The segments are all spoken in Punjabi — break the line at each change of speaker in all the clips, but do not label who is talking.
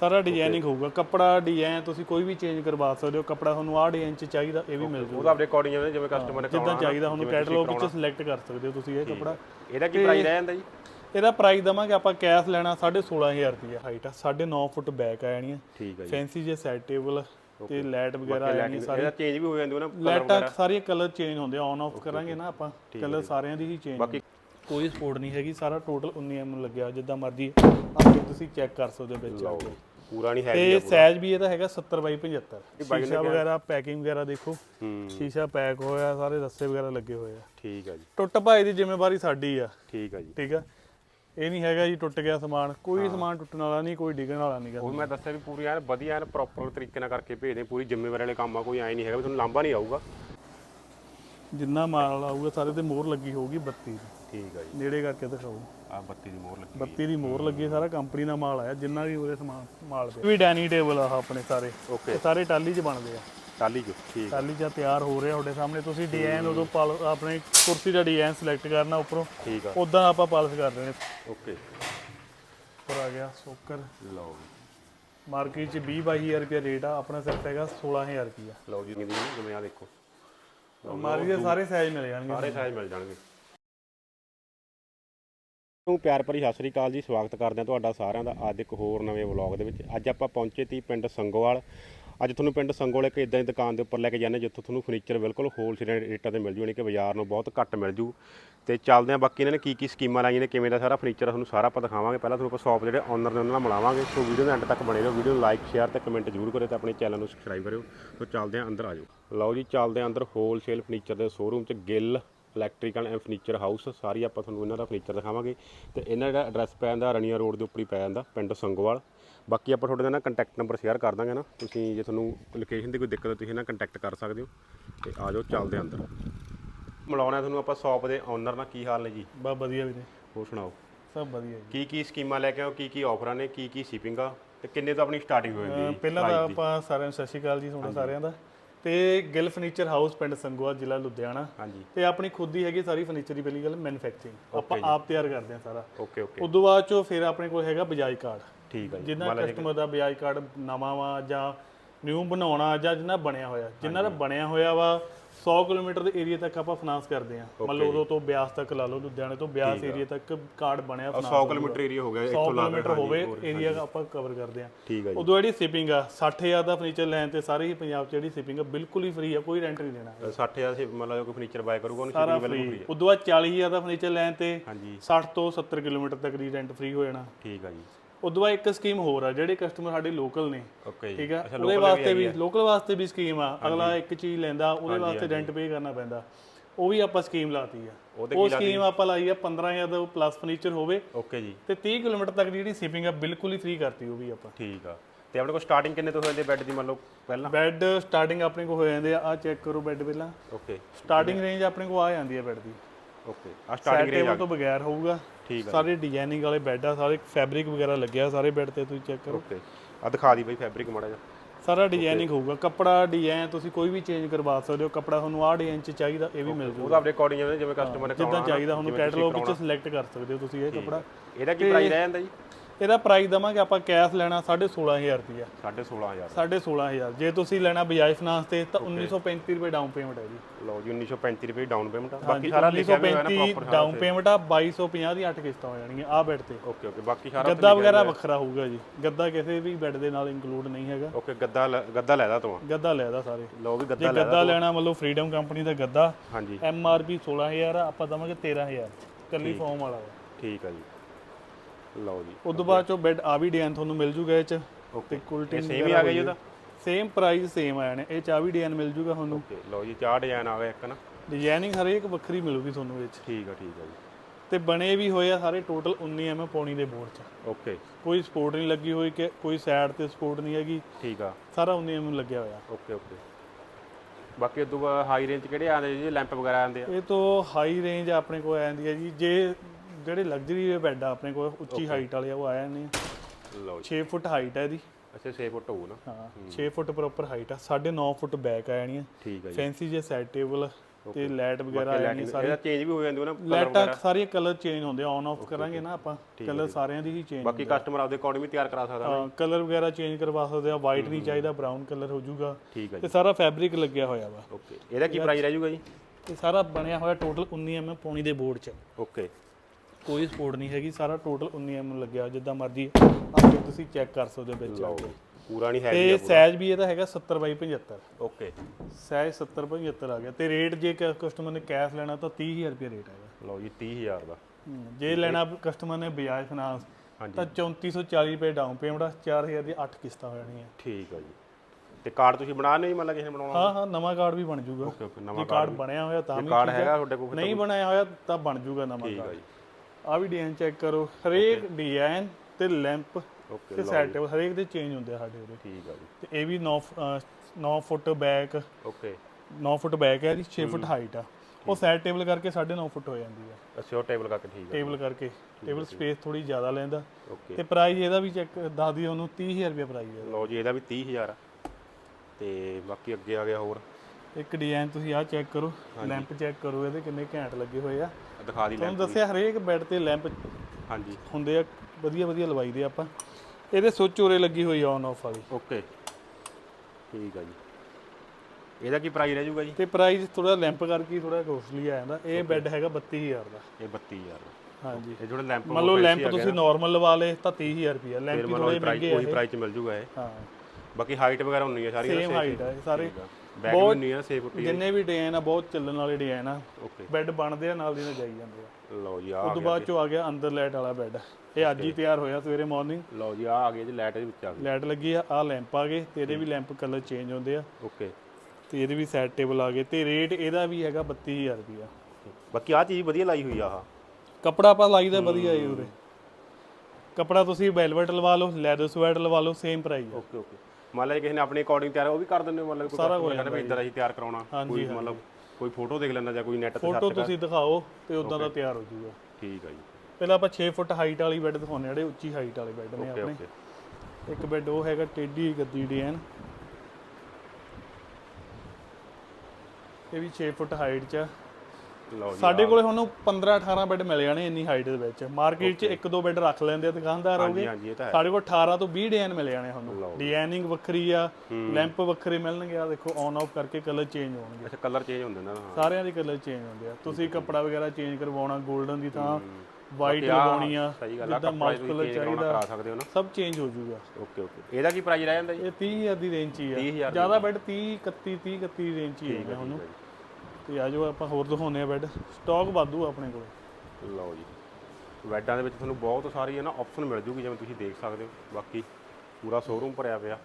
ਸਾਰਾ ਡਿਜ਼ਾਈਨਿੰਗ ਹੋਊਗਾ। ਕੱਪੜਾ ਡਿਜ਼ਾਈਨ ਤੁਸੀਂ ਕੋਈ ਵੀ ਚੇਂਜ ਕਰਵਾ ਸਕਦੇ ਹੋ। ਕੱਪੜਾ ਤੁਹਾਨੂੰ ਆਹ ਡਿਜ਼ਾਈਨ ਚ ਚਾਹੀਦਾ ਇਹ ਵੀ ਮਿਲ
ਉਹਦਾ
ਜੂਗਾ।
ਆਪਣੇ ਅਕੋਰਡਿੰਗ ਜਿਵੇਂ ਜਿਵੇਂ ਕਸਟਮਰ ਨੇ
ਜਿੱਦਾਂ ਚਾਹੀਦਾ ਤੁਹਾਨੂੰ ਕੈਟਲੌਗ ਵਿੱਚ ਸਿਲੈਕਟ ਕਰ ਸਕਦੇ ਹੋ ਤੁਸੀਂ ਇਹ ਕੱਪੜਾ।
ਇਹਦਾ ਕੀ ਪ੍ਰਾਈਸ ਰਹਿ ਜਾਂਦਾ ਜੀ?
ਇਹਦਾ ਪ੍ਰਾਈਸ ਦਵਾਂਗੇ ਆਪਾਂ ਕੈਸ਼ ਲੈਣਾ 16500 ਰੁਪਏ ਹਾਈਟ ਆ 9.5 ਫੁੱਟ ਬੈਕ ਆ ਜਾਣੀ ਆ।
ਠੀਕ ਹੈ ਜੀ।
ਫੈਂਸੀ ਜੇ ਸੈਟ ਟੇਬਲ ਤੇ ਲਾਈਟ ਵਗੈਰਾ ਆ ਜਾਣੀ ਸਾਰੇ।
ਇਹਦਾ ਚੇਂਜ ਵੀ ਹੋ ਜਾਂਦੀ ਉਹ ਨਾ
ਲਾਈਟਾਂ ਸਾਰੀਆਂ ਕਲਰ ਚੇਂਜ ਹੁੰਦੇ ਆ ਆਨ ਆਫ ਕਰਾਂਗੇ ਨਾ ਆਪਾਂ। ਕਲਰ ਸਾਰਿਆਂ ਦੀ ਹੀ ਚੇਂਜ
ਬਾਕੀ
ਕੋਈ ਸਪੋਰਟ ਨਹੀਂ ਹੈਗੀ ਸਾਰਾ ਟੋਟਲ 19 ਐਮ ਲੱਗਿਆ ਜਿੱਦਾਂ ਮਰਜ਼ੀ ਆਪੇ ਤੁਸੀਂ ਚੈੱਕ ਕਰ ਸਕਦੇ ਹੋ ਵਿੱਚ ਆ ਕੇ।
ਪੂਰਾ ਨਹੀਂ ਹੈ
ਤੇ ਸਾਈਜ਼ ਵੀ ਇਹਦਾ ਹੈਗਾ 70 ਬਾਈ 75 ਸ਼ੀਸ਼ਾ ਵਗੈਰਾ ਪੈਕਿੰਗ ਵਗੈਰਾ ਦੇਖੋ
ਹੂੰ।
ਸ਼ੀਸ਼ਾ ਪੈਕ ਹੋਇਆ ਸਾਰੇ ਰੱਸੇ ਵਗੈਰਾ ਲੱਗੇ ਹੋਏ ਆ।
ਠੀਕ ਹੈ ਜੀ।
ਟੁੱਟ ਭਾਈ ਦੀ ਜ਼ਿੰਮੇਵਾਰੀ ਸਾਡੀ ਆ।
ਠੀਕ ਹੈ ਜੀ।
ਠੀਕ ਆ? ਇਹ ਨਹੀਂ ਹੈਗਾ ਜੀ ਟੁੱਟ ਗਿਆ ਸਮਾਨ ਕੋਈ ਸਮਾਨ ਟੁੱਟਣ ਵਾਲਾ ਨਹੀਂ ਕੋਈ ਡਿੱਗਣ ਵਾਲਾ ਨਹੀਂ ਗਾ।
ਉਹ ਮੈਂ ਦੱਸਿਆ ਵੀ ਪੂਰੀ ਐਨ ਵਧੀਆ ਐਨ ਪ੍ਰੋਪਰ ਤਰੀਕੇ ਨਾਲ ਕਰਕੇ ਭੇਜਦੇ ਪੂਰੀ ਜ਼ਿੰਮੇਵਾਰੀ ਵਾਲੇ ਕੰਮ ਆ ਕੋਈ ਐ ਨਹੀਂ ਹੈਗਾ ਵੀ ਤੁਹਾਨੂੰ ਲਾਂਭਾ ਨਹੀਂ ਆਊਗਾ।
ਜਿੰਨਾ ਮਾਲ ਆਊਗਾ ਸਾਰੇ ਤੇ ਮੋਹਰ ਲੱਗੀ ਹੋਊਗੀ 32 ਦੀ।
ਠੀਕ ਹੈ ਜੀ।
ਨੇੜੇ ਕਰਕੇ ਦਿਖਾਓ।
ਆ 32 ਦੀ ਮੋਹਰ ਲੱਗੀ
32 ਦੀ ਮੋਹਰ ਲੱਗੀ ਹੈ, ਸਾਰਾ ਕੰਪਨੀ ਦਾ ਮਾਲ ਆਇਆ ਜਿੰਨਾ ਵੀ ਉਹਦੇ ਸਮਾਨ ਮਾਲ ਪਿਆ ਵੀ ਡਾਈਨਿੰਗ ਟੇਬਲ ਆ ਆਪਣੇ ਸਾਰੇ।
ਓਕੇ
ਇਹ ਸਾਰੇ ਟਾਲੀ 'ਚ ਬਣਦੇ ਆ।
ਟਾਲੀ ਜੋ ਠੀਕ
ਟਾਲੀ 'ਚ ਤਿਆਰ ਹੋ ਰਿਹਾ ਤੁਹਾਡੇ ਸਾਹਮਣੇ। ਤੁਸੀਂ ਡਿਜ਼ਾਈਨ ਉਦੋਂ ਪਾਲ ਆਪਣੇ ਕੁਰਸੀ ਦਾ ਡਿਜ਼ਾਈਨ ਸਿਲੈਕਟ ਕਰਨਾ ਉੱਪਰੋਂ।
ਠੀਕ ਆ।
ਉਦਾਂ ਆਪਾਂ ਪਾਲਿਸ਼ ਕਰ ਦੇਣੇ।
ਓਕੇ
ਉੱਪਰ ਆ ਗਿਆ ਸੋਕਰ।
ਲਓ
ਮਾਰਕੀਟ 'ਚ 20 22000 ਰੁਪਏ ਰੇਟ ਆ। ਆਪਣਾ ਸਿਰਫ ਹੈਗਾ 16000 ਰੁਪਏ
ਲਓ ਜੀ ਜਿਵੇਂ ਆ ਦੇਖੋ।
ਮਾਰਕੀਟ ਦੇ ਸਾਰੇ ਸਾਈਜ਼ ਮਿਲ ਜਾਣਗੇ।
ਸਾਰੇ ਸਾਈਜ਼ ਮਿਲ ਜਾਣਗੇ। ਨੂੰ ਪਿਆਰ ਭਰੀ ਸਤਿ ਸ੍ਰੀ ਅਕਾਲ ਜੀ ਸਵਾਗਤ ਕਰਦੇ ਹਾਂ ਤੁਹਾਡਾ ਸਾਰਿਆਂ ਦਾ ਅੱਜ ਇੱਕ ਹੋਰ ਨਵੇਂ ਵਲੌਗ ਦੇ ਵਿੱਚ। ਅੱਜ ਆਪਾਂ ਪਹੁੰਚੇ ਤੀ ਪਿੰਡ ਸੰਗੋਵਾਲ। ਅੱਜ ਤੁਹਾਨੂੰ ਪਿੰਡ ਸੰਗੋਵਾਲ ਇੱਕ ਇਦਾਂ ਦੀ ਦੁਕਾਨ ਦੇ ਉੱਪਰ ਲੈ ਕੇ ਜਾਂਦੇ ਜਿੱਥੋਂ ਤੁਹਾਨੂੰ ਫਰਨੀਚਰ ਬਿਲਕੁਲ ਹੋਲਸੇਲ ਰੇਟਾਂ ਤੇ ਮਿਲ ਜੂ, ਯਾਨੀ ਕਿ ਬਾਜ਼ਾਰ ਨੂੰ ਬਹੁਤ ਘੱਟ ਮਿਲ ਜੂ। ਤੇ ਚੱਲਦੇ ਹਾਂ ਬਾਕੀ ਇਹਨਾਂ ਨੇ ਕੀ ਕੀ ਸਕੀਮਾਂ ਲਾਈਆਂ ਨੇ, ਕਿਵੇਂ ਦਾ ਸਾਰਾ ਫਰਨੀਚਰ ਤੁਹਾਨੂੰ ਸਾਰਾ ਆਪਾਂ ਦਿਖਾਵਾਂਗੇ। ਪਹਿਲਾਂ ਤੁਹਾਨੂੰ ਆਪਾਂ ਸ਼ਾਪ ਜਿਹੜੇ ਓਨਰ ਨੇ ਉਹਨਾਂ ਨਾਲ ਮਿਲਾਵਾਂਗੇ। ਸੋ ਵੀਡੀਓ ਦੇ ਐਂਡ ਤੱਕ ਬਣੇ ਰਹੋ ਵੀਡੀਓ ਨੂੰ ਲਾਈਕ ਸ਼ੇਅਰ ਤੇ ਕਮੈਂਟ ਜ਼ਰੂਰ ਕਰਿਓ ਤੇ ਆਪਣੇ ਚੈਨਲ ਨੂੰ ਸਬਸਕ੍ਰਾਈਬ ਕਰਿਓ। ਸੋ ਚੱਲਦੇ ਹਾਂ ਅੰਦਰ ਜਾਓ। ਲਓ ਜੀ, ਚੱਲਦੇ ਹਾਂ ਅੰਦਰ ਹੋਲਸੇਲ ਫਰਨੀਚਰ ਦੇ ਸ਼ੋਰੂਮ 'ਚ Gill electrical and furniture house ਸਾਰੀ ਆਪਾਂ ਤੁਹਾਨੂੰ ਇਹਨਾਂ ਦਾ ਫਰਨੀਚਰ ਦਿਖਾਵਾਂਗੇ। ਤੇ ਇਹਨਾਂ ਦਾ ਐਡਰੈਸ ਪੈ ਜਾਂਦਾ ਰਣੀਆ ਰੋਡ ਦੇ ਉੱਪਰ ਹੀ ਪੈ ਜਾਂਦਾ, ਪਿੰਡ ਸੰਗੋਵਾਲ। ਬਾਕੀ ਆਪਾਂ ਤੁਹਾਡੇ ਨਾਲ ਕੰਟੈਕਟ ਨੰਬਰ ਸ਼ੇਅਰ ਕਰ ਦਾਂਗੇ ਨਾ। ਤੁਸੀਂ ਜੇ ਤੁਹਾਨੂੰ ਲੋਕੇਸ਼ਨ ਦੀ ਕੋਈ ਦਿੱਕਤ ਹੈ ਤੁਸੀਂ ਇਹਨਾਂ ਕੰਟੈਕਟ ਕਰ ਸਕਦੇ ਹੋ। ਤੇ ਆ ਜਾਓ ਚੱਲਦੇ ਅੰਦਰ। ਮਿਲਾਉਣਾ ਤੁਹਾਨੂੰ ਆਪਾਂ ਸ਼ਾਪ ਦੇ ਓਨਰ ਨਾਲ ਕੀ ਹਾਲ ਨੇ ਜੀ?
ਬਸ ਵਧੀਆ ਵੀਰੇ।
ਹੋਰ ਸੁਣਾਓ?
ਸਭ ਵਧੀਆ ਜੀ।
ਕੀ ਕੀ ਸਕੀਮਾਂ ਲੈ ਕੇ ਆਓ ਕੀ ਕੀ ਆਫਰਾਂ ਨੇ ਕੀ ਕੀ ਸ਼ਿਪਿੰਗ ਆ? ਤੇ ਕਿੰਨੇ ਤੋਂ ਆਪਣੀ ਸਟਾਰਟਿੰਗ ਹੋ ਜਾਂਦੀ ਹੈ
ਅਹ
ਜੀ
ਪਹਿਲਾਂ ਤਾਂ ਆਪਾਂ ਸਾਰਿਆਂ ਨੂੰ ਸਤਿ ਸ਼੍ਰੀ ਅਕਾਲ ਜੀ ਤੁਹਾਡਾ ਸਾਰਿਆਂ ਦਾ। ਤੇ ਗਿੱਲ ਫਰਨੀਚਰ ਹਾਊਸ ਪਿੰਡ ਸੰਗੋਆ ਜ਼ਿਲ੍ਹਾ ਲੁਧਿਆਣਾ।
ਹਾਂਜੀ।
ਤੇ ਆਪਣੀ ਖੁਦ ਦੀ ਹੈਗੀ ਸਾਰੀ ਫਰਨੀਚਰ ਦੀ ਪਹਿਲੀ ਗੱਲ ਮੈਨੂਫੈਕਚਰਿੰਗ ਆਪਾਂ ਆਪ ਤਿਆਰ ਕਰਦੇ ਹਾਂ ਸਾਰਾ।
Okay okay.
ਉਦੋਂ ਬਾਅਦ ਚੋਂ ਫਿਰ ਆਪਣੇ ਕੋਲ ਹੈਗਾ ਬਜਾਜ ਕਾਰਡ।
ਠੀਕ ਆ ਜੀ।
ਜਿੰਨਾ ਕਸਟਮਰ ਦਾ ਬਜਾਜ ਕਾਰਡ ਨਵਾਂ ਵਾ ਜਾਂ ਨਿਊ ਬਣਾਉਣਾ ਜਾਂ ਜਿੰਨਾ ਬਣਿਆ ਹੋਇਆ ਜਿੰਨਾ ਦਾ ਬਣਿਆ ਹੋਇਆ ਵਾ 100 ਕਿਲੋਮੀਟਰ ਦੇ ਏਰੀਆ ਤੱਕ ਆਪਾਂ ਫਾਈਨਾਂਸ ਕਰਦੇ ਮੰਨ ਲਓ ਉਦੋਂ ਤੋਂ ਬਿਆਸ ਤੱਕ ਲਾ ਲਓ ਲੁਧਿਆਣੇ ਤੋਂ ਬਿਆਸ ਏਰੀਆ ਤੱਕ ਕਾਰਡ ਬਣਿਆ ਫਾਈਨਾਂਸ
100 ਕਿਲੋਮੀਟਰ ਏਰੀਆ ਹੋ ਗਿਆ
100
ਇੱਥੋਂ ਲਾ
ਕਿਲੋਮੀਟਰ ਹੋਵੇ ਏਰੀਆ ਆਪਾਂ ਕਵਰ ਕਰਦੇ ਹਾਂ।
ਠੀਕ ਆ ਜੀ।
ਉਦੋਂ ਜਿਹੜੀ ਸ਼ਿਪਿੰਗ ਆ 60000 ਦਾ ਫਰਨੀਚਰ ਲੈਣ ਤੇ ਸਾਰੇ ਹੀ ਪੰਜਾਬ 'ਚ ਜਿਹੜੀ ਸ਼ਿਪਿੰਗ ਆ ਬਿਲਕੁਲ ਹੀ ਫ੍ਰੀ ਆ ਕੋਈ ਰੈਂਟ ਨਹੀਂ ਦੇਣਾ।
60000 ਸੇ ਮਤਲਬ ਕੋਈ ਫਰਨੀਚਰ ਬਾਏ ਕਰੂਗਾ ਉਹਨੂੰ shipping ਬਿਲਕੁਲ
ਫ੍ਰੀ ਉਦੋਂ ਬਾਅਦ 40000 ਦਾ ਫਰਨੀਚਰ ਲੈਣ ਤੇ
ਹਾਂਜੀ।
60 ਤੋਂ 70 ਕਿਲੋਮੀਟਰ ਤੱਕ ਦੀ ਰੈਂਟ ਫ੍ਰੀ ਹੋ ਜਾਣਾ।
ਠੀਕ ਆ ਜੀ।
ਉਦੋਂ ਬਾਅਦ ਇੱਕ ਸਕੀਮ ਹੋਰ ਆ ਜਿਹੜੇ ਕਸਟਮਰ ਸਾਡੇ ਲੋਕਲ ਨੇ।
ਓਕੇ ਜੀ।
ਠੀਕ ਆ? ਉਹਦੇ ਵਾਸਤੇ ਵੀ ਲੋਕਲ ਵਾਸਤੇ ਵੀ ਸਕੀਮ ਆ। ਅਗਲਾ ਇੱਕ ਚੀਜ਼ ਲੈਂਦਾ ਉਹਦੇ ਵਾਸਤੇ ਰੈਂਟ ਪੇ ਕਰਨਾ ਪੈਂਦਾ। ਉਹ ਵੀ ਆਪਾਂ ਸਕੀਮ ਲਾਤੀ ਆ। ਉਹ ਸਕੀਮ ਆਪਾਂ ਲਾਈ ਆ 15000 ਦਾ ਪਲੱਸ ਫਰਨੀਚਰ ਹੋਵੇ।
ਓਕੇ ਜੀ।
ਤੇ 30 ਕਿਲੋਮੀਟਰ ਤੱਕ ਜਿਹੜੀ ਸ਼ਿਪਿੰਗ ਆ ਬਿਲਕੁਲ ਹੀ ਫ੍ਰੀ ਕਰਤੀ ਉਹ ਵੀ ਆਪਾਂ।
ਠੀਕ ਆ। ਤੇ ਆਪਣੇ ਕੋਲ ਸਟਾਰਟਿੰਗ ਕਿੰਨੇ ਤੋਂ ਹੋ ਜਾਂਦੀ ਬੈੱਡ ਦੀ ਮੰਨ ਲਓ ਪਹਿਲਾਂ?
ਬੈੱਡ ਸਟਾਰਟਿੰਗ ਆਪਣੇ ਕੋਲ ਹੋ ਜਾਂਦੇ ਆ ਆ ਚੈੱਕ ਕਰੋ ਬੈੱਡ ਪਹਿਲਾਂ।
ਓਕੇ
ਸਟਾਰਟਿੰਗ ਰੇਂਜ ਆਪਣੇ ਕੋਲ ਆ ਜਾਂਦੀ ਹੈ ਬੈੱਡ ਦੀ।
ਓਕੇ ਆ ਸਟਾਰਟਿੰਗ ਰੇਂਜ
ਤੋਂ ਬਗੈਰ ਹੋਊਗਾ।
ਠੀਕ ਆ
ਸਾਰੇ ਡਿਜ਼ਾਈਨਿੰਗ ਵਾਲੇ ਬੈੱਡ ਆ ਸਾਰੇ ਫੈਬਰਿਕ ਵਗੈਰਾ ਲੱਗਿਆ ਸਾਰੇ ਬੈੱਡ ਤੇ ਤੁਸੀਂ ਚੈੱਕ ਕਰੋ।
ਓਕੇ ਆ ਦਿਖਾ ਦੀ ਬਈ ਫੈਬਰਿਕ ਮਾੜਾ ਜਿਹਾ।
ਸਾਰਾ ਡਿਜ਼ਾਈਨਿੰਗ ਹੋਊਗਾ। ਕੱਪੜਾ ਡਿਜ਼ਾਈਨ ਤੁਸੀਂ ਕੋਈ ਵੀ ਚੇਂਜ ਕਰਵਾ ਸਕਦੇ ਹੋ। ਕੱਪੜਾ ਤੁਹਾਨੂੰ ਆਹ ਡਿਜ਼ਾਈਨ ਚ ਚਾਹੀਦਾ ਇਹ ਵੀ ਮਿਲ ਜੂ
ਉਹਦਾ ਆਪਣੇ ਅਕੋਰਡਿੰਗ ਜਿਵੇਂ ਜਿਵੇਂ ਕਸਟਮਰ ਨੇ
ਜਿੱਦਾਂ ਚਾਹੀਦਾ ਤੁਹਾਨੂੰ ਕੈਟਲੌਗ ਵਿੱਚ ਸਿਲੈਕਟ ਕਰ ਸਕਦੇ ਹੋ ਤੁਸੀਂ ਇਹ ਕੱਪੜਾ।
ਇਹਦਾ ਕੀ ਪ੍ਰਾਈਸ ਰਹਿ ਜਾਂਦਾ ਜੀ?
ਇਹਦਾ ਪ੍ਰਾਈਸ ਦਵਾਂਗੇ ਆਪਾਂ ਕੈਸ਼ ਲੈਣਾ 16500 ਰੁਪਿਆ
16500
16500 ਜੇ ਤੁਸੀਂ ਲੈਣਾ ਬਜਾਜ ਫਾਈਨਾਂਸ ਤੇ ਤਾਂ 1935 ਰੁਪਏ ਡਾਊਨ ਪੇਮੈਂਟ ਹੈ ਜੀ।
ਲਓ ਜੀ 1935 ਰੁਪਏ ਡਾਊਨ ਪੇਮੈਂਟ ਬਾਕੀ ਸਾਰਾ ਲਿਖਿਆ ਹੋਇਆ ਹੈ ਨਾ
1935
ਪ੍ਰੋਪਰ
ਡਾਊਨ ਪੇਮੈਂਟ ਆ 2250 ਦੀ 8 ਕਿਸ਼ਤਾਂ ਹੋ ਜਾਣਗੀਆਂ ਆ ਬੈੱਡ ਤੇ।
ਓਕੇ ਓਕੇ ਬਾਕੀ ਸਾਰਾ
ਗੱਦਾ ਵਗੈਰਾ ਵੱਖਰਾ ਹੋਊਗਾ ਜੀ। ਗੱਦਾ ਕਿਸੇ ਵੀ ਬੈੱਡ ਦੇ ਨਾਲ ਇੰਕਲੂਡ ਨਹੀਂ ਹੈਗਾ।
ਓਕੇ ਗੱਦਾ ਗੱਦਾ ਲੈਦਾ ਤੋਂ।
ਗੱਦਾ ਲੈਦਾ ਸਾਰੇ।
ਲਓ ਵੀ ਗੱਦਾ ਲੈ
ਗੱਦਾ ਲੈਣਾ ਮਤਲਬ ਫਰੀडम ਕੰਪਨੀ ਦਾ ਗੱਦਾ
ਹਾਂਜੀ।
ਐਮ ਆਰ ਪੀ 16000 ਆ ਆਪਾਂ ਦਵਾਂਗੇ 13000 ਕੱਲੀ ਫੋਮ ਵਾਲਾ
ਠੀਕ ਆ ਜੀ। ਲਓ ਜੀ
ਉਸ ਤੋਂ ਬਾਅਦ ਚੋਂ ਬੈੱਡ ਆ ਵੀ ਡਿਜ਼ਾਈਨ ਤੁਹਾਨੂੰ ਮਿਲ ਜੂਗਾ ਇਹ ਚ।
ਓਕੇ
ਕੁਲਟੀ
ਇਹ ਸੇਮ ਹੀ ਆ ਗਿਆ ਜੀ ਉਹਦਾ?
ਸੇਮ ਪ੍ਰਾਈਸ ਸੇਮ ਆ ਜਾਣੇ। ਇਹ ਚ ਆ ਵੀ ਡਿਜ਼ਾਈਨ ਮਿਲ ਜੂਗਾ ਤੁਹਾਨੂੰ।
ਲਓ ਜੀ ਚਾਰ ਡਿਜ਼ਾਈਨ ਆ ਗਏ ਇੱਕ ਨਾ।
ਡਿਜ਼ਾਈਨਿੰਗ ਹਰੇਕ ਵੱਖਰੀ ਮਿਲੂਗੀ ਤੁਹਾਨੂੰ ਇਹ ਚ।
ਠੀਕ ਆ ਠੀਕ ਆ ਜੀ।
ਤੇ ਬਣੇ ਵੀ ਹੋਏ ਆ ਸਾਰੇ ਟੋਟਲ 19 ਐਮ ਪੌਣੀ ਦੇ ਬੋਰਡ ਚ।
ਓਕੇ
ਕੋਈ ਸਪੋਰਟ ਨਹੀਂ ਲੱਗੀ ਹੋਈ ਕਿ ਕੋਈ ਸਾਈਡ ਤੇ ਸਪੋਰਟ ਨਹੀਂ ਹੈਗੀ।
ਠੀਕ ਆ।
ਸਾਰਾ 19 ਐਮ ਲੱਗਿਆ ਹੋਇਆ।
ਓਕੇ ਓਕੇ ਬਾਕੀ ਉਦੋਂ ਹਾਈ ਰੇਂਜ ਕਿਹੜੇ ਆਉਂਦੇ ਜੀ? ਲੈਂਪ ਵਗੈਰਾ ਆਉਂਦੇ ਆ?
ਇਹ ਤੋਂ ਹਾਈ ਰੇਂਜ ਆਪਣੇ ਕੋਲ ਆ ਜਾਂਦੀ ਹੈ ਜੀ। ਜੇ ਜਿਹੜੇ ਲਗਜ਼ਰੀ ਦੇ ਬੈੱਡ ਆ ਆਪਣੇ ਕੋਲ ਉੱਚੀ ਹਾਈਟ ਵਾਲੇ ਆ ਉਹ ਆ ਜਾਂਦੇ ਆ
ਲਓ ਜੀ।
6 ਫੁੱਟ ਹਾਈਟ ਹੈ ਇਹਦੀ।
ਅੱਛਾ 6 ਫੁੱਟ ਹੋਊ ਨਾ।
ਹਾਂ 6 ਫੁੱਟ ਪ੍ਰੋਪਰ ਹਾਈਟ ਆ 9.5 ਫੁੱਟ ਬੈਕ ਆ ਜਾਣੀ ਹੈ
ਠੀਕ ਆ ਜੀ।
ਫੈਂਸੀ ਜੇ ਸਾਈਡ ਟੇਬਲ ਤੇ ਲਾਈਟ ਵਗੈਰਾ ਆ ਜਾਣੀ ਸਾਰੀ।
ਇਹਦਾ ਚੇਂਜ ਵੀ ਹੋ ਜਾਂਦੀ ਨਾ
ਲਾਈਟਾਂ ਸਾਰੀਆਂ ਕਲਰ ਚੇਂਜ ਹੁੰਦੇ ਆ ਔਨ ਆਫ ਕਰਾਂਗੇ ਨਾ ਆਪਾਂ ਕਲਰ ਸਾਰਿਆਂ ਦੀ ਹੀ ਚੇਂਜ
ਬਾਕੀ ਕਸਟਮਰ ਆਪਦੇ ਅਕੋਰਡਿੰਗ ਵੀ ਤਿਆਰ ਕਰਾ ਸਕਦਾ
ਕਲਰ ਵਗੈਰਾ ਚੇਂਜ ਕਰਵਾ ਸਕਦੇ ਆ ਵਾਈਟ ਨਹੀਂ ਚਾਹੀਦਾ ਬਰਾਊਨ ਕਲਰ ਹੋ ਜਾਊਗਾ।
ਠੀਕ ਹੈ
ਤੇ ਸਾਰਾ ਫੈਬਰਿਕ ਲੱਗਿਆ ਹੋਇਆ ਵਾ।
ਓਕੇ ਇਹਦਾ ਕੀ ਪ੍ਰਾਈਸ ਰਹਿ ਜਾਊਗਾ ਜੀ?
ਇਹ ਸਾਰਾ ਬਣਿਆ ਹੋਇਆ ਟੋਟਲ 19 mm ਪੌਣੀ ਦੇ ਬੋਰਡ 'ਚ।
ਓਕੇ
ਕੋਈ ਸਪੋਰਟ ਨਹੀਂ ਹੈਗੀ ਸਾਰਾ ਟੋਟਲ 19 mm ਲੱਗਿਆ ਜਿੱਦਾਂ ਮਰਜ਼ੀ ਆਪੇ ਤੁਸੀਂ ਚੈੱਕ ਕਰ ਸਕਦੇ ਹੋ ਵਿੱਚ ਆ ਕੇ।
ਪੂਰਾ ਨਹੀਂ ਹੈ
ਤੇ ਸਾਈਜ਼ ਵੀ ਇਹਦਾ ਹੈਗਾ 70 ਬਾਈ 75
ਓਕੇ
ਸਾਈਜ਼ 70 75 ਆ ਗਿਆ। ਤੇ ਰੇਟ ਜੇ ਕਸਟਮਰ ਨੇ ਕੈਸ਼ ਲੈਣਾ ਤਾਂ 30000 ਰੁਪਏ ਰੇਟ ਹੈਗਾ।
ਲਓ ਜੀ 30000 ਦਾ।
ਜੇ ਲੈਣਾ ਕਸਟਮਰ ਨੇ ਬਜਾਜ ਫਾਈਨਾਂਸ। ਤਾਂ 3440 ਰੁਪਏ ਡਾਊਨ ਪੇਮੈਂਟ 4000 ਦੀ 8 ਕਿਸ਼ਤਾਂ ਹੋ ਜਾਣੀਆਂ।
ਠੀਕ ਹੈ ਜੀ। ਤੇ ਕਾਰਡ ਤੁਸੀਂ ਬਣਾ ਨਹੀਂ ਮਤਲਬ ਕਿਸੇ ਨੇ ਬਣਾਉਣਾ?
ਹਾਂ ਹਾਂ ਨਵਾਂ ਕਾਰਡ ਵੀ ਬਣ ਜਾਊਗਾ
ਓਕੇ ਓਕੇ
ਜੇ
ਨਵਾਂ
ਕਾਰਡ ਬਣਿਆ ਹੋਇਆ ਤਾਂ ਵੀ
ਕਾਰਡ
ਆ।
ਹੈਗਾ ਤੁਹਾਡੇ ਕੋਲ
ਨਹੀਂ ਬਣਾਇਆ ਹੋਇਆ ਤਾਂ ਬਣ ਜਾਊਗਾ ਨਵਾਂ ਕਾਰਡ
ਜੀ।
ਆ ਵੀ ਡਿਜ਼ਾਈਨ ਚੈੱਕ ਕਰੋ ਹਰੇਕ ਡਿਜ਼ਾਈਨ ਤੇ ਲੈਂਪ
ਓਕੇ
ਤੇ ਸੈਟ ਹਰੇਕ ਦੇ ਚੇਂਜ ਹੁੰਦੇ ਆ ਸਾਡੇ ਉਰੇ।
ਠੀਕ ਹੈ ਜੀ।
ਤੇ ਇਹ ਵੀ 9 9 foot back
okay
9 foot back ਹੈ ਜੀ 6 ਫੁੱਟ ਹਾਈਟ ਆ। ਉਹ ਸਾਈਡ ਟੇਬਲ ਕਰਕੇ 9.5 ਫੁੱਟ ਹੋ ਜਾਂਦੀ ਆ।
ਅੱਛਾ ਉਹ ਟੇਬਲ ਕਰਕੇ ਠੀਕ ਹੈ
ਟੇਬਲ ਕਰਕੇ ਟੇਬਲ ਸਪੇਸ ਥੋੜੀ ਜ਼ਿਆਦਾ ਲੈਂਦਾ। ਤੇ ਪ੍ਰਾਈਸ ਇਹਦਾ ਵੀ ਚੈੱਕ ਦੱਸ ਦਿਓ ਉਹਨੂੰ 30000 ਰੁਪਏ ਪ੍ਰਾਈਸ ਹੈ
ਲਓ ਜੀ ਇਹਦਾ ਵੀ 30000 ਆ। ਤੇ ਬਾਕੀ ਅੱਗੇ ਆ ਗਿਆ ਹੋਰ।
ਇੱਕ ਡਿਜ਼ਾਈਨ ਤੁਸੀਂ ਆਹ ਚੈੱਕ ਕਰੋ ਲੈਂਪ ਚੈੱਕ ਕਰੋ ਇਹਦੇ ਕਿੰਨੇ ਘੈਂਟ ਲੱਗੇ ਹੋਏ ਆ।
ਦਿਖਾ ਦੀ
ਤੁਹਾਨੂੰ ਦੱਸਿਆ ਹਰੇਕ ਬੈੱਡ ਤੇ ਲੈਂਪ
ਹਾਂਜੀ।
ਹੁੰਦੇ ਆ ਵਧੀਆ ਵਧੀਆ ਲਵਾਈ ਦੇ ਆਪਾਂ। ਇਹਦੇ ਸੁੱਚ ਉਰੇ ਲੱਗੀ ਹੋਈ ਆ ਔਨ ਆਫ ਵਾਲੀ।
ਓਕੇ। ਠੀਕ ਆ ਜੀ। ਇਹਦਾ ਕੀ ਪ੍ਰਾਈਸ ਰਹਿ ਜਾਊਗਾ ਜੀ?
ਤੇ ਪ੍ਰਾਈਸ ਥੋੜਾ ਲੈਂਪ ਕਰਕੇ ਥੋੜਾ ਕੋਸਟਲੀ ਆ ਜਾਂਦਾ। ਇਹ ਬੈੱਡ ਹੈਗਾ 32000 ਦਾ।
ਇਹ 32000 ਦਾ।
ਹਾਂਜੀ।
ਇਹ ਜਿਹੜਾ ਲੈਂਪ
ਮੰਨ ਲਓ ਲੈਂਪ ਤੁਸੀਂ ਨਾਰਮਲ ਲਵਾ ਲੇ ਤਾਂ 30000 ਰੁਪਏ ਲੈਂਪ ਥੋੜੇ
ਪ੍ਰਾਈਸ
ਮਹਿੰਗੇ ਆ
ਉਹੀ ਪ੍ਰਾਈਸ ਚ ਮਿਲ ਜਾਊਗਾ ਇਹ।
ਹਾਂ।
ਬਾਕੀ ਹਾਈਟ ਵਗੈਰਾ ਉਨੀ ਹੈ ਸਾਰੀ
ਸੇਮ ਹਾਈਟ ਆ ਸਾਰੇ।
ਬੈਕ ਵੀ ਉਨੀ ਹੈ 6 ਫੁੱਟ
ਜਿੰਨੇ ਵੀ ਡਿਜ਼ਾਈਨ ਆ ਬਹੁਤ ਚੱਲਣ ਵਾਲੇ ਡਿਜ਼ਾਈਨ ਆ।
ਓਕੇ
ਬੈੱਡ ਬਣਦੇ ਆ ਨਾਲ ਦੀ ਨਾਲ ਜਾਈ ਜਾਂਦੇ ਆ।
ਲਓ ਜੀ ਆ
ਉਸ ਤੋਂ ਬਾਅਦ ਚੋਂ ਆ ਗਿਆ ਅੰਦਰ ਲਾਈਟ ਵਾਲਾ ਬੈੱਡ। ਇਹ ਅੱਜ ਹੀ ਤਿਆਰ ਹੋਇਆ ਸਵੇਰੇ ਮਾਰਨਿੰਗ
ਲਓ ਜੀ ਆ ਆ ਗਿਆ ਜੀ ਲਾਈਟ ਦੇ ਵਿੱਚ ਆ ਗਈ।
ਲਾਈਟ ਲੱਗੀ ਆ ਆ ਲੈਂਪ ਆ ਗਏ ਤੇ ਇਹਦੇ ਵੀ ਲੈਂਪ ਕਲਰ ਚੇਂਜ ਹੁੰਦੇ ਆ।
ਓਕੇ
ਤੇ ਇਹਦੇ ਵੀ ਸੈਟ ਟੇਬਲ ਆ ਗਏ ਤੇ ਰੇਟ ਇਹਦਾ ਵੀ ਹੈਗਾ 32000 ਰੁਪਿਆ
ਬਾਕੀ ਆ ਚੀਜ਼ ਵਧੀਆ ਲਾਈ ਹੋਈ ਆ ਆਹ।
ਕਪੜਾ ਆਪਾਂ ਲਾਈਦਾ ਵਧੀਆ ਜੀ ਉਰੇ। ਕਪੜਾ ਤੁਸੀਂ ਵੈਲਵਟ ਲਵਾ ਲਓ ਲੈਦਰ ਸਵੈਟ ਲਵਾ ਲਓ ਸੇਮ ਪ੍ਰਾਈਸ ਆ।
ਓਕੇ ਓਕੇ ਮੰਨ ਲਓ ਜੇ ਕਿਸੇ ਨੇ ਆਪਣੇ ਅਕੋਰਡਿੰਗ ਤਿਆਰ ਉਹ ਵੀ ਕਰ ਦਿੰਦੇ ਹੋ ਮਤਲਬ ਕੋਈ ਸਾਰਾ ਕੁਝ ਵੀ ਇਦਾਂ ਦਾ ਹੀ ਤਿਆਰ ਕਰਾਉਣਾ ਕੋਈ ਮਤਲਬ ਕੋਈ ਫੋਟੋ ਦੇਖ ਲੈਣਾ ਜਾਂ ਕੋਈ ਨੈਟ ਤੇ
ਫੋਟੋ ਤੁਸੀਂ ਦਿਖਾਓ ਤੇ ਉਦਾਂ ਦਾ ਤਿਆਰ ਹੋ ਜਾਊਗਾ
ਠੀਕ ਆ ਜੀ।
ਪਹਿਲਾਂ ਆਪਾਂ 6 ਫੁੱਟ ਹਾਈਟ ਵਾਲੀ ਬੈੱਡ ਦਿਖਾਉਂਦੇ ਜਿਹੜੇ ਉੱਚੀ ਹਾਈਟ ਵਾਲੇ ਬੈੱਡ ਨੇ ਆਪਣੇ। ਇੱਕ ਬੈੱਡ ਉਹ ਹੈਗਾ ਟੇਢੀ ਗੱਦੀ ਡਿਜ਼ਾਈਨ। ਇਹ ਵੀ 6 ਫੁੱਟ ਹਾਈਟ 'ਚ ਆ।
ਲਓ ਜੀ
ਸਾਡੇ ਕੋਲੇ ਹੁਣ 15 18 ਬੈੱਡ ਮਿਲ ਜਾਣੇ ਇੰਨੀ ਹਾਈਟ ਦੇ ਵਿੱਚ। ਮਾਰਕੀਟ 'ਚ ਇੱਕ ਦੋ ਬੈੱਡ ਰੱਖ ਲੈਂਦੇ ਆ ਦੁਕਾਨਦਾਰ ਹੋਗੇ
ਹਾਂਜੀ ਹਾਂਜੀ ਇਹ ਤਾਂ ਹੈ।
ਸਾਡੇ ਕੋਲ 18 ਤੋਂ 20 ਡਿਜ਼ਾਈਨ ਮਿਲ ਜਾਣੇ ਤੁਹਾਨੂੰ। ਡਿਜ਼ਾਈਨਿੰਗ ਵੱਖਰੀ ਆ ਲੈਂਪ ਵੱਖਰੇ ਮਿਲਣਗੇ। ਆ ਦੇਖੋ ਔਨ ਆਫ ਕਰਕੇ ਕਲਰ ਚੇਂਜ ਹੋਣਗੇ।
ਅੱਛਾ ਕਲਰ ਚੇਂਜ ਹੁੰਦੇ ਨੇ ਹਾਂ।
ਸਾਰਿਆਂ ਦੇ ਕਲਰ ਚੇਂਜ ਹੁੰਦੇ ਆ। ਤੁਸੀਂ ਕੱਪੜਾ ਵਗੈਰਾ ਚੇਂਜ ਕਰਵਾਉਣਾ 골ਡਨ ਦੀ ਥਾਂ ਵਾਈਟ ਲਗਾਉਣੀ ਆ
ਸਹੀ ਗੱਲ ਆ
ਜਿੱਦਾਂ
ਕੱਪੜਾ
ਮਾਊਸ
ਤੁਸੀਂ
ਕਲਰ
ਚੇਂਜ
ਚਾਹੀਦਾ
ਕਰਾ ਸਕਦੇ ਹੋ ਨਾ।
ਸਭ ਚੇਂਜ ਹੋ ਜਾਊਗਾ
ਓਕੇ ਓਕੇ ਇਹਦਾ ਕੀ ਪ੍ਰਾਈਸ ਰਹਿ ਜਾਂਦਾ ਜੀ?
ਇਹ 30000 ਦੀ ਰੇਂਜ 'ਚ ਹੀ
30,000
ਆ ਜ਼ਿਆਦਾ ਬੈੱਡ 30 31 30 31 ਰੇਂਜ 'ਚ ਹੀ ਹੈਗਾ ਹੁਣ ਤੇ ਆ ਜਾਓ ਆਪਾਂ ਹੋਰ ਦਿਖਾਉਂਦੇ ਆ ਬੈੱਡ ਸਟਾਕ ਵਾਧੂ ਆ ਆਪਣੇ ਕੋਲ।
ਲਓ ਜੀ। ਵੈਡਾਂ ਦੇ ਵਿੱਚ ਤੁਹਾਨੂੰ ਬਹੁਤ ਸਾਰੀ ਹੈ ਨਾ ਆਪਸ਼ਨ ਮਿਲ ਜੂਗੀ ਜਿਵੇਂ ਤੁਸੀਂ ਦੇਖ ਸਕਦੇ ਹੋ। ਬਾਕੀ ਪੂਰਾ ਸ਼ੋਰੂਮ ਭਰਿਆ ਪਿਆ।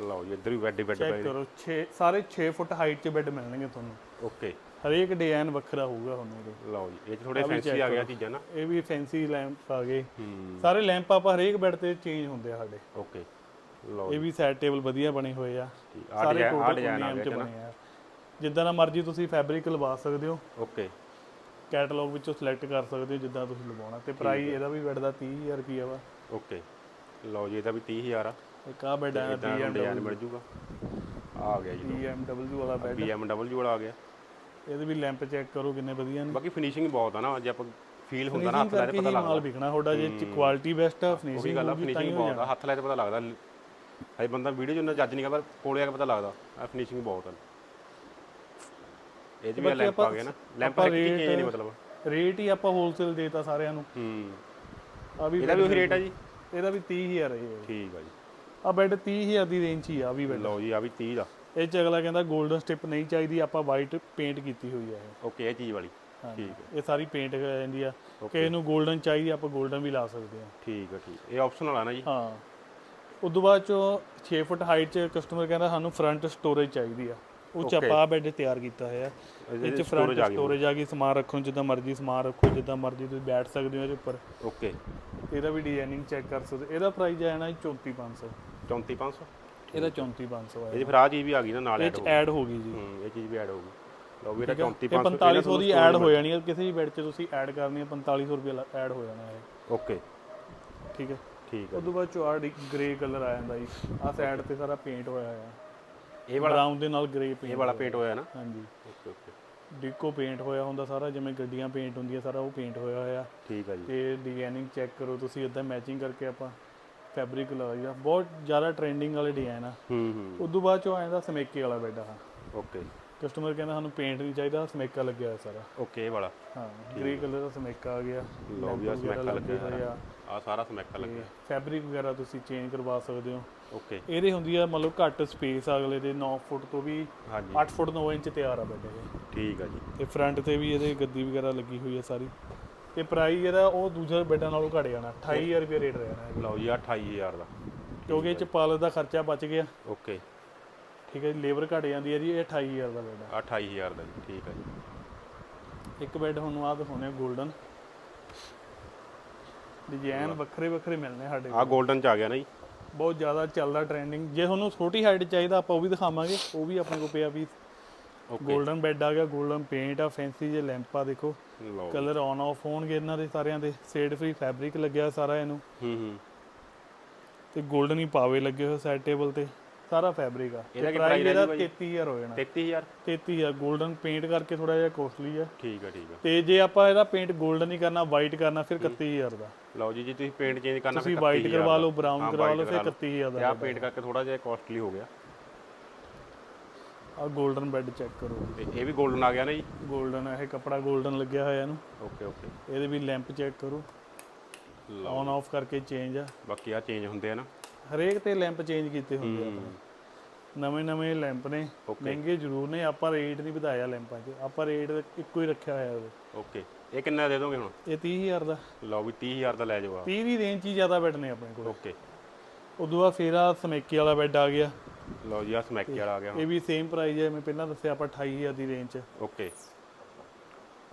ਲਓ ਜੀ ਇੱਧਰ ਵੀ ਬੈੱਡ
ਚੈੱਕ
ਪਏ
ਕਰੋ 6 ਸਾਰੇ 6 ਫੁੱਟ ਹਾਈਟ 'ਚ ਬੈੱਡ ਮਿਲਣਗੇ ਤੁਹਾਨੂੰ।
ਓਕੇ
ਹਰੇਕ ਡਿਜ਼ਾਈਨ ਵੱਖਰਾ ਹੋਊਗਾ ਤੁਹਾਨੂੰ ਇਹਦੇ
ਲਓ ਜੀ ਇਹ ਥੋੜੇ ਫੈਂਸੀ ਆ ਗਿਆ ਚੀਜ਼ਾਂ ਨਾ।
ਇਹ ਵੀ ਫੈਂਸੀ ਲੈਂਪ ਆ ਗਏ।
ਹੂੰ।
ਸਾਰੇ ਲੈਂਪ ਆਪਾਂ ਹਰੇਕ ਬੈੱਡ ਤੇ ਚੇਂਜ ਹੁੰਦੇ ਆ ਸਾਡੇ।
ਓਕੇ ਲਓ
ਇਹ ਵੀ ਸਾਈਡ ਟੇਬਲ ਵਧੀਆ ਬਣੇ ਹੋਏ ਆ। ਸਾਰੇ
ਡਿਜ਼ਾਈਨ ਆ
ਚ ਬਣੇ ਆ। ਜਿੱਦਾਂ ਦਾ ਮਰਜ਼ੀ ਤੁਸੀਂ ਫੈਬਰਿਕ ਲਵਾ ਸਕਦੇ ਹੋ।
ਓਕੇ
ਕੈਟਲੌਗ ਵਿੱਚੋਂ ਸਿਲੈਕਟ ਕਰ ਸਕਦੇ ਹੋ ਜਿੱਦਾਂ ਤੁਸੀਂ ਲਵਾਉਣਾ। ਤੇ ਪ੍ਰਾਈਸ ਇਹਦਾ ਵੀ ਬੈੱਡ ਦਾ 30000 ਰੁਪਿਆ ਵਾ।
ਓਕੇ ਲਓ ਜੀ ਇਹਦਾ ਵੀ 30000 ਆ।
ਇੱਕ ਆ ਬੈੱਡ ਆ
ਡਿਜ਼ਾਈਨ ਮਿਲ ਜੂਗਾ। ਆ ਗਿਆ ਜੀ
BMW ਵਾਲਾ ਬੈੱਡ
BMW ਵਾਲਾ ਆ ਗਿਆ।
ਇਹਦੇ ਵੀ ਲੈਂਪ ਚੈੱਕ ਕਰੋ ਕਿੰਨੇ ਵਧੀਆ ਨੇ।
ਬਾਕੀ ਫਿਨਿਸ਼ਿੰਗ ਬਹੁਤ ਆ ਨਾ ਜੇ ਆਪਾਂ ਫੀਲ ਹੁੰਦਾ ਨਾ ਹੱਥ ਲੈ ਤੇ ਪਤਾ ਲੱਗਦਾ।
ਮਾਲ ਵਿਕਣਾ ਤੁਹਾਡਾ ਜੇ ਕੁਆਲਿਟੀ ਬੈਸਟ ਆ
ਉਹੀ
ਫਿਨਿਸ਼ਿੰਗ
ਗੱਲ ਆ ਫਿਨਿਸ਼ਿੰਗ ਬਹੁਤ ਆ ਹੱਥ ਲੈ ਤੇ ਪਤਾ ਲੱਗਦਾ। ਹਜੇ ਬੰਦਾ ਵੀਡੀਓ 'ਚ ਜੱਜ ਨਹੀਂ ਕਰਦਾ ਕੋਲੇ ਆ ਪਤਾ ਲੱਗਦਾ। ਆ ਫਿਨਿਸ਼ਿੰਗ ਬਹੁਤ ਹੈ ਇਹ 'ਚ ਵੀ ਲੈਂਪ ਆ ਗਿਆ ਨਾ। ਲੈਂਪ ਆਪਾਂ ਹਰ ਇੱਕ ਨਹੀਂ ਮਤਲਬ
ਰੇਟ ਹੀ ਆਪਾਂ ਹੋਲਸੇਲ ਦੇਤਾ ਸਾਰਿਆਂ ਨੂੰ।
ਹੂੰ।
ਆ ਵੀ
ਇਹਦਾ ਵੀ ਉਹੀ ਰੇਟ ਆ ਜੀ?
ਇਹਦਾ ਵੀ 30000 ਹੈ
ਠੀਕ ਆ ਜੀ।
ਆ ਬੈੱਡ 30000 ਦੀ ਰੇਂਜ ਹੀ ਆ ਵੀ ਬੈੱਡ
ਲਓ ਜੀ ਆ ਵੀ 30 ਦਾ
ਇਹ ਚ ਅਗਲਾ ਕਹਿੰਦਾ 골ਡਨ ਸਟਿਪ ਨਹੀਂ ਚਾਹੀਦੀ ਆਪਾਂ ਵਾਈਟ ਪੇਂਟ ਕੀਤੀ ਹੋਈ ਆ
ਓਕੇ ਇਹ ਚੀਜ਼ ਵਾਲੀ। ਹਾਂਜੀ। ਠੀਕ
ਇਹ ਸਾਰੀ ਪੇਂਟ ਹੋ ਜਾਂਦੀ ਆ ਕਿਸੇ ਨੂੰ 골ਡਨ ਚਾਹੀਦੀ ਆਪਾਂ 골ਡਨ ਵੀ ਲਾ ਸਕਦੇ ਆ।
ਠੀਕ ਆ ਠੀਕ ਇਹ ਆਪਸ਼ਨਲ ਆ ਨਾ ਜੀ।
ਹਾਂ। ਉਦੋਂ ਬਾਅਦ ਚੋਂ 6 ਫੁੱਟ ਹਾਈਟ 'ਚ ਕਸਟਮਰ ਕਹਿੰਦਾ ਸਾਨੂੰ ਫਰੰਟ ਸਟੋਰੇਜ ਚਾਹੀਦੀ ਆ। ਉਹ ਚ ਆਪਾਂ ਬੈੱਡ ਤਿਆਰ ਕੀਤਾ ਹੋਇਆ। ਇਹ ਚ ਫਰੰਟ ਸਟੋਰੇਜ ਆ ਗਈ ਸਮਾਨ ਰੱਖੋ ਜਿੱਦਾਂ ਮਰਜ਼ੀ ਸਮਾਨ ਰੱਖੋ ਜਿੱਦਾਂ ਮਰਜ਼ੀ ਤੁਸੀਂ ਬੈਠ ਸਕਦੇ ਹੋ ਇਹਦੇ ਉੱਪਰ।
ਓਕੇ
ਇਹਦਾ ਵੀ ਡਿਜ਼ਾਈਨਿੰਗ ਚੈੱਕ ਕਰ ਸਕਦੇ ਇਹਦਾ ਪ੍ਰਾਈਸ ਆਇਆ ਨਾ 34500
34500
ਇਹਦਾ 34500 ਹੈ
ਇਹਦੀ ਫਿਰ ਆ। ਚੀਜ਼ ਵੀ ਆ ਗਈ ਨਾ ਨਾਲ ਐਡ
ਚ ਐਡ ਹੋ ਗਈ ਜੀ।
ਹੂੰ ਇਹ ਚੀਜ਼ ਵੀ ਐਡ ਹੋਊਗੀ ਲਓ ਵੀ ਇਹਦਾ
ਇਹ
34500
4500 ਦੀ ਐਡ ਹੋ ਜਾਣੀ ਹੈ। ਕਿਸੇ ਵੀ ਬੈੱਡ 'ਚ ਤੁਸੀਂ ਐਡ ਕਰਨੀ ਹੈ 4500 ਰੁਪਏ ਐਡ ਹੋ ਜਾਣਾ ਹੈ
ਓਕੇ
ਠੀਕ ਹੈ।
ਠੀਕ ਆ
ਉਦੋਂ ਬਾਅਦ ਚੋਂ ਆ ਗ੍ਰੇ ਕਲਰ ਆ ਜਾਂਦਾ ਜੀ। ਆ ਸਾਈਡ ਤੇ ਸਾਰਾ ਪੇਂਟ ਹੋਇਆ ਹੋਇਆ।
ਇਹ ਵਾਲਾ
ਬਰਾਊਨ ਦੇ ਨਾਲ ਗ੍ਰੇ
ਇਹ
ਪੇਂਟ
ਵਾਲਾ ਪੇਂਟ ਹੋਇਆ ਨਾ?
ਹਾਂਜੀ।
Okay okay.
ਡਿਕੋ ਪੇਂਟ ਹੋਇਆ ਹੁੰਦਾ ਸਾਰਾ ਜਿਵੇਂ ਗੱਡੀਆਂ ਪੇਂਟ ਹੁੰਦੀਆਂ ਸਾਰਾ ਉਹ ਪੇਂਟ ਹੋਇਆ ਹੋਇਆ।
ਠੀਕ ਆ ਜੀ।
ਤੇ ਡਿਜ਼ਾਈਨਿੰਗ ਚੈੱਕ ਕਰੋ ਤੁਸੀਂ ਇਦਾਂ ਮੈਚਿੰਗ ਕਰਕੇ ਆਪਾਂ ਫੈਬਰਿਕ ਲਗਾਈਦਾ ਬਹੁਤ ਜ਼ਿਆਦਾ ਟ੍ਰੈਂਡਿੰਗ ਵਾਲੇ ਡਿਜ਼ਾਈਨ ਆ।
ਹੂੰ ਹੂੰ।
ਉਦੋਂ ਬਾਅਦ ਚੋਂ ਆਇਆ ਸਮੇਕੇ ਵਾਲਾ ਬੈੱਡ ਆ।
ਓਕੇ।
ਕਸਟਮਰ ਕਹਿੰਦਾ ਸਾਨੂੰ ਪੇਂਟ ਨਹੀਂ ਚਾਹੀਦਾ ਸਮੇਕਾ ਲੱਗਿਆ ਹੋਇਆ ਸਾਰਾ।
ਓਕੇ ਇਹ ਵਾਲਾ।
ਹਾਂ ਗ੍ਰੇ ਕਲਰ ਦਾ ਸਮੇਕਾ ਆ ਗਿਆ।
ਲਓ ਵੀ ਆ ਸਮੈਕਾ
ਲੱਗੇ
ਲੱਗਿਆ
ਹੋਏ ਆ
ਆ ਸਾਰਾ ਸਮੈਕਾ ਲੱਗਿਆ
ਫੈਬਰਿਕ ਵਗੈਰਾ ਤੁਸੀਂ ਚੇਂਜ ਕਰਵਾ ਸਕਦੇ ਹੋ।
ਓਕੇ
ਇਹਦੇ ਹੁੰਦੀ ਆ ਮਤਲਬ ਘੱਟ ਸਪੇਸ ਅਗਲੇ ਦੇ 9 ਫੁੱਟ ਤੋਂ ਵੀ
ਹਾਂਜੀ।
8 ਫੁੱਟ 9 ਇੰਚ ਤਿਆਰ ਆ ਬੈੱਡ ਇਹ।
ਠੀਕ ਆ ਜੀ।
ਤੇ ਫਰੰਟ ਤੇ ਵੀ ਇਹਦੇ ਗੱਦੀ ਵਗੈਰਾ ਲੱਗੀ ਹੋਈ ਹੈ ਸਾਰੀ। ਤੇ ਪ੍ਰਾਈਸ ਇਹਦਾ ਉਹ ਦੂਜੇ ਬੈੱਡਾਂ ਨਾਲੋਂ ਘੱਟ ਜਾਣਾ 28000 ਰੁਪਏ ਰੇਟ ਰਹਿਣਾ ਹੈ
ਲਓ ਜੀ ਆਹ 28000 ਦਾ।
ਕਿਉਂਕਿ ਇਹ ਚ ਪਾਲਸ ਦਾ ਖਰਚਾ ਬਚ ਗਿਆ।
ਓਕੇ
ਠੀਕ ਹੈ ਜੀ ਲੇਬਰ ਘਟ ਜਾਂਦੀ ਹੈ ਜੀ ਇਹ 28000 ਦਾ ਬੈੱਡ
ਆਹ 28000 ਦਾ ਜੀ ਠੀਕ ਆ ਜੀ।
ਆ ਇੱਕ ਬੈੱਡ ਤੁਹਾਨੂੰ ਆ ਦਿਖਾਉਣੇ 골ਡਨ ਡਿਜ਼ਾਈਨ ਵੱਖਰੇ ਵੱਖਰੇ ਮਿਲਨੇ ਸਾਡੇ
ਆ 골ਡਨ ਚ ਆ ਗਿਆ ਨਾ ਜੀ।
ਬਹੁਤ ਜ਼ਿਆਦਾ ਚੱਲਦਾ ਟ੍ਰੈਂਡਿੰਗ ਜੇ ਤੁਹਾਨੂੰ ਛੋਟੀ ਹਾਈਟ ਚਾਹੀਦਾ ਆਪਾਂ ਉਹ ਵੀ ਦਿਖਾਵਾਂਗੇ। ਉਹ ਵੀ ਆਪਣੇ ਕੋਲ ਪਿਆ ਵੀ
ਓਕੇ
ਬੈੱਡ ਆ ਗਿਆ 골ਡਨ ਪੇਂਟ ਆ ਫੈਂਸੀ ਜੇ ਲੈਂਪ ਦੇਖੋ। ਕਲਰ ਆਨ ਆਫ ਹੋਣਗੇ ਇਹਨਾਂ ਦੇ ਸਾਰਿਆਂ ਦੇ। ਸੇਡ ਫ੍ਰੀ ਫੈਬਰਿਕ ਲੱਗਿਆ ਸਾਰਾ ਇਹਨੂੰ।
ਹੂੰ ਹੂੰ।
ਤੇ 골ਡਨ ਹੀ ਪਾਵੇ ਲੱਗੇ ਹੋਏ ਸਾਈਡ ਟੇਬਲ ਤੇ। ਸਾਰਾ ਫੈਬਰਿਕ ਆ।
ਇਹਦਾ ਕੀ
ਪ੍ਰਾਈਸ ਇਹਦਾ 33000 ਹੋ ਜਾਣਾ।
33000
33000 골ਡਨ ਪੇਂਟ ਕਰਕੇ ਥੋੜਾ ਜਿਹਾ ਕੋਸਟਲੀ ਆ।
ਠੀਕ ਆ ਠੀਕ ਆ।
ਤੇ ਜੇ ਆਪਾਂ ਇਹਦਾ ਪੇਂਟ 골ਡਨ ਹੀ ਕਰਨਾ ਵਾਈਟ ਕਰਨਾ ਫਿਰ 31000 ਦਾ।
ਲਓ ਜੀ ਜੀ ਤੁਸੀਂ ਪੇਂਟ ਚੇਂਜ ਕਰਨਾ
ਤੁਸੀਂ ਵਾਈਟ ਕਰਵਾ ਲਓ ਬਰਾਊਨ ਕਰਵਾ ਲਓ ਫਿਰ 31000 ਦਾ
ਆ ਪੇਂਟ ਕਰਕੇ ਥੋੜਾ ਜਿਹਾ ਕੋਸਟਲੀ ਹੋ ਗਿਆ।
ਆ 골ਡਨ ਬੈੱਡ ਚੈੱਕ ਕਰੋ
ਤੇ ਇਹ ਵੀ 골ਡਨ ਆ ਗਿਆ ਨਾ ਜੀ?
골ਡਨ ਇਹ ਕਪੜਾ 골ਡਨ ਲੱਗਿਆ ਹੋਇਆ ਇਹਨੂੰ।
ਓਕੇ ਓਕੇ
ਇਹਦੇ ਵੀ ਲੈਂਪ ਚੈੱਕ ਕਰੋ। ਆਨ ਆਫ ਕਰਕੇ ਚੇਂਜ ਆ।
ਬਾਕੀ ਆ ਚੇਂਜ ਹੁੰਦੇ ਆ ਨਾ।
ਹਰੇਕ ਤੇ ਲੈਂਪ ਚੇਂਜ ਕੀਤੇ ਹੁੰਦੇ ਆ ਆਪਣੇ। ਨਵੇਂ ਨਵੇਂ ਲੈਂਪ ਨੇ ਮਹਿੰਗੇ ਜ਼ਰੂਰ ਨੇ ਆਪਾਂ ਰੇਟ ਨਹੀਂ ਵਧਾਇਆ ਲੈਂਪਾਂ 'ਚ ਆਪਾਂ ਰੇਟ ਇੱਕੋ ਹੀ ਰੱਖਿਆ ਹੋਇਆ ਉਹਦੇ।
ਓਕੇ ਇਹ ਕਿੰਨਾ ਦੇ ਦੋਗੇ ਹੁਣ?
ਇਹ 30000 ਦਾ।
ਲਓ ਵੀ 30000 ਦਾ ਲੈ ਜਾਓ ਆ।
30 ਦੀ ਰੇਂਜ 'ਚ ਹੀ ਜ਼ਿਆਦਾ ਬੈੱਡ ਨੇ ਆਪਣੇ ਕੋਲ।
ਓਕੇ।
ਉਦੋਂ ਬਾਅਦ ਫੇਰ ਆ ਸਮੇਕੇ ਵਾਲਾ ਬੈੱਡ ਆ ਗਿਆ।
ਲਓ ਜੀ ਆ ਸਮੈਕੀ ਵਾਲਾ ਆ ਗਿਆ
ਇਹ ਵੀ ਸੇਮ ਪ੍ਰਾਈਸ ਹੈ ਮੈਂ ਪਹਿਲਾਂ ਦੱਸਿਆ ਆਪਾਂ 28000 ਦੀ ਰੇਂਜ 'ਚ।
ਓਕੇ।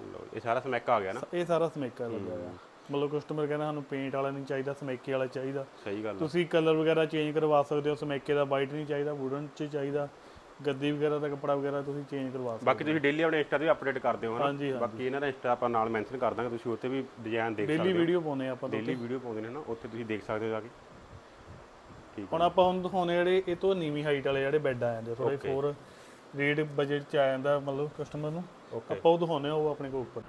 ਲਓ ਇਹ ਸਾਰਾ ਸਮੈਕਾ ਆ ਗਿਆ ਨਾ?
ਇਹ ਸਾਰਾ ਸਮੇਕਾ ਲੱਗਿਆ ਹੋਇਆ। ਮਤਲਬ ਕਸਟਮਰ ਕਹਿੰਦਾ ਸਾਨੂੰ ਪੇਂਟ ਵਾਲਾ ਨਹੀਂ ਚਾਹੀਦਾ ਸਮੇਕੇ ਵਾਲਾ ਚਾਹੀਦਾ।
ਸਹੀ ਗੱਲ।
ਤੁਸੀਂ ਕਲਰ ਵਗੈਰਾ ਚੇਂਜ ਕਰਵਾ ਸਕਦੇ ਹੋ ਸਮੇਕੇ ਦਾ ਵਾਈਟ ਨਹੀਂ ਚਾਹੀਦਾ ਵੁਡਨ 'ਚ ਚਾਹੀਦਾ ਗੱਦੀ ਵਗੈਰਾ ਦਾ ਕੱਪੜਾ ਵਗੈਰਾ ਤੁਸੀਂ ਚੇਂਜ ਕਰਵਾ ਸਕਦੇ
ਬਾਕੀ ਤੁਸੀਂ ਡੇਲੀ ਆਪਣੇ ਇੰਸਟਾ ਤੇ ਵੀ ਅਪਡੇਟ ਕਰਦੇ ਹੋ ਹਨਾ?
ਹਾਂਜੀ,
ਬਾਕੀ ਇਹਨਾਂ ਦਾ ਇੰਸਟਾ ਆਪਾਂ ਨਾਲ ਮੈਂਸ਼ਨ ਕਰ ਦਾਂਗੇ ਤੁਸੀਂ ਉੱਥੇ ਵੀ ਡਿਜ਼ਾਈਨ ਦੇਖ ਸਕਦੇ
ਡੇਲੀ ਵੀਡੀਓ ਪਾਉਨੇ ਆ ਆਪਾਂ
ਡੇਲੀ ਵੀਡੀਓ ਪਾਉਂਦੇ ਨੇ ਨਾ ਉੱਥੇ ਤੁਸੀਂ ਦੇਖ ਸਕਦੇ ਹੋ ਜਾ ਕੇ। ਠੀਕ
ਹੁਣ ਆਪਾਂ ਹੁਣ ਦਿਖਾਉਣੇ ਜਿਹੜੇ ਇਹ ਤੋਂ ਨੀਵੀਂ ਹਾਈਟ ਵਾਲੇ ਜਿਹੜੇ ਬੈੱਡ ਆ ਜਾਂਦੇ ਥੋੜੇ ਫੋਰ ਰੇਟ ਬਜਟ ਚ ਆ ਜਾਂਦਾ ਮਤਲਬ ਕਸਟਮਰ ਨੂੰ। ਆਪਾਂ ਉਹ ਦਿਖਾਉਨੇ ਆ ਉਹ ਆਪਣੇ ਕੋਲ ਉੱਪਰ।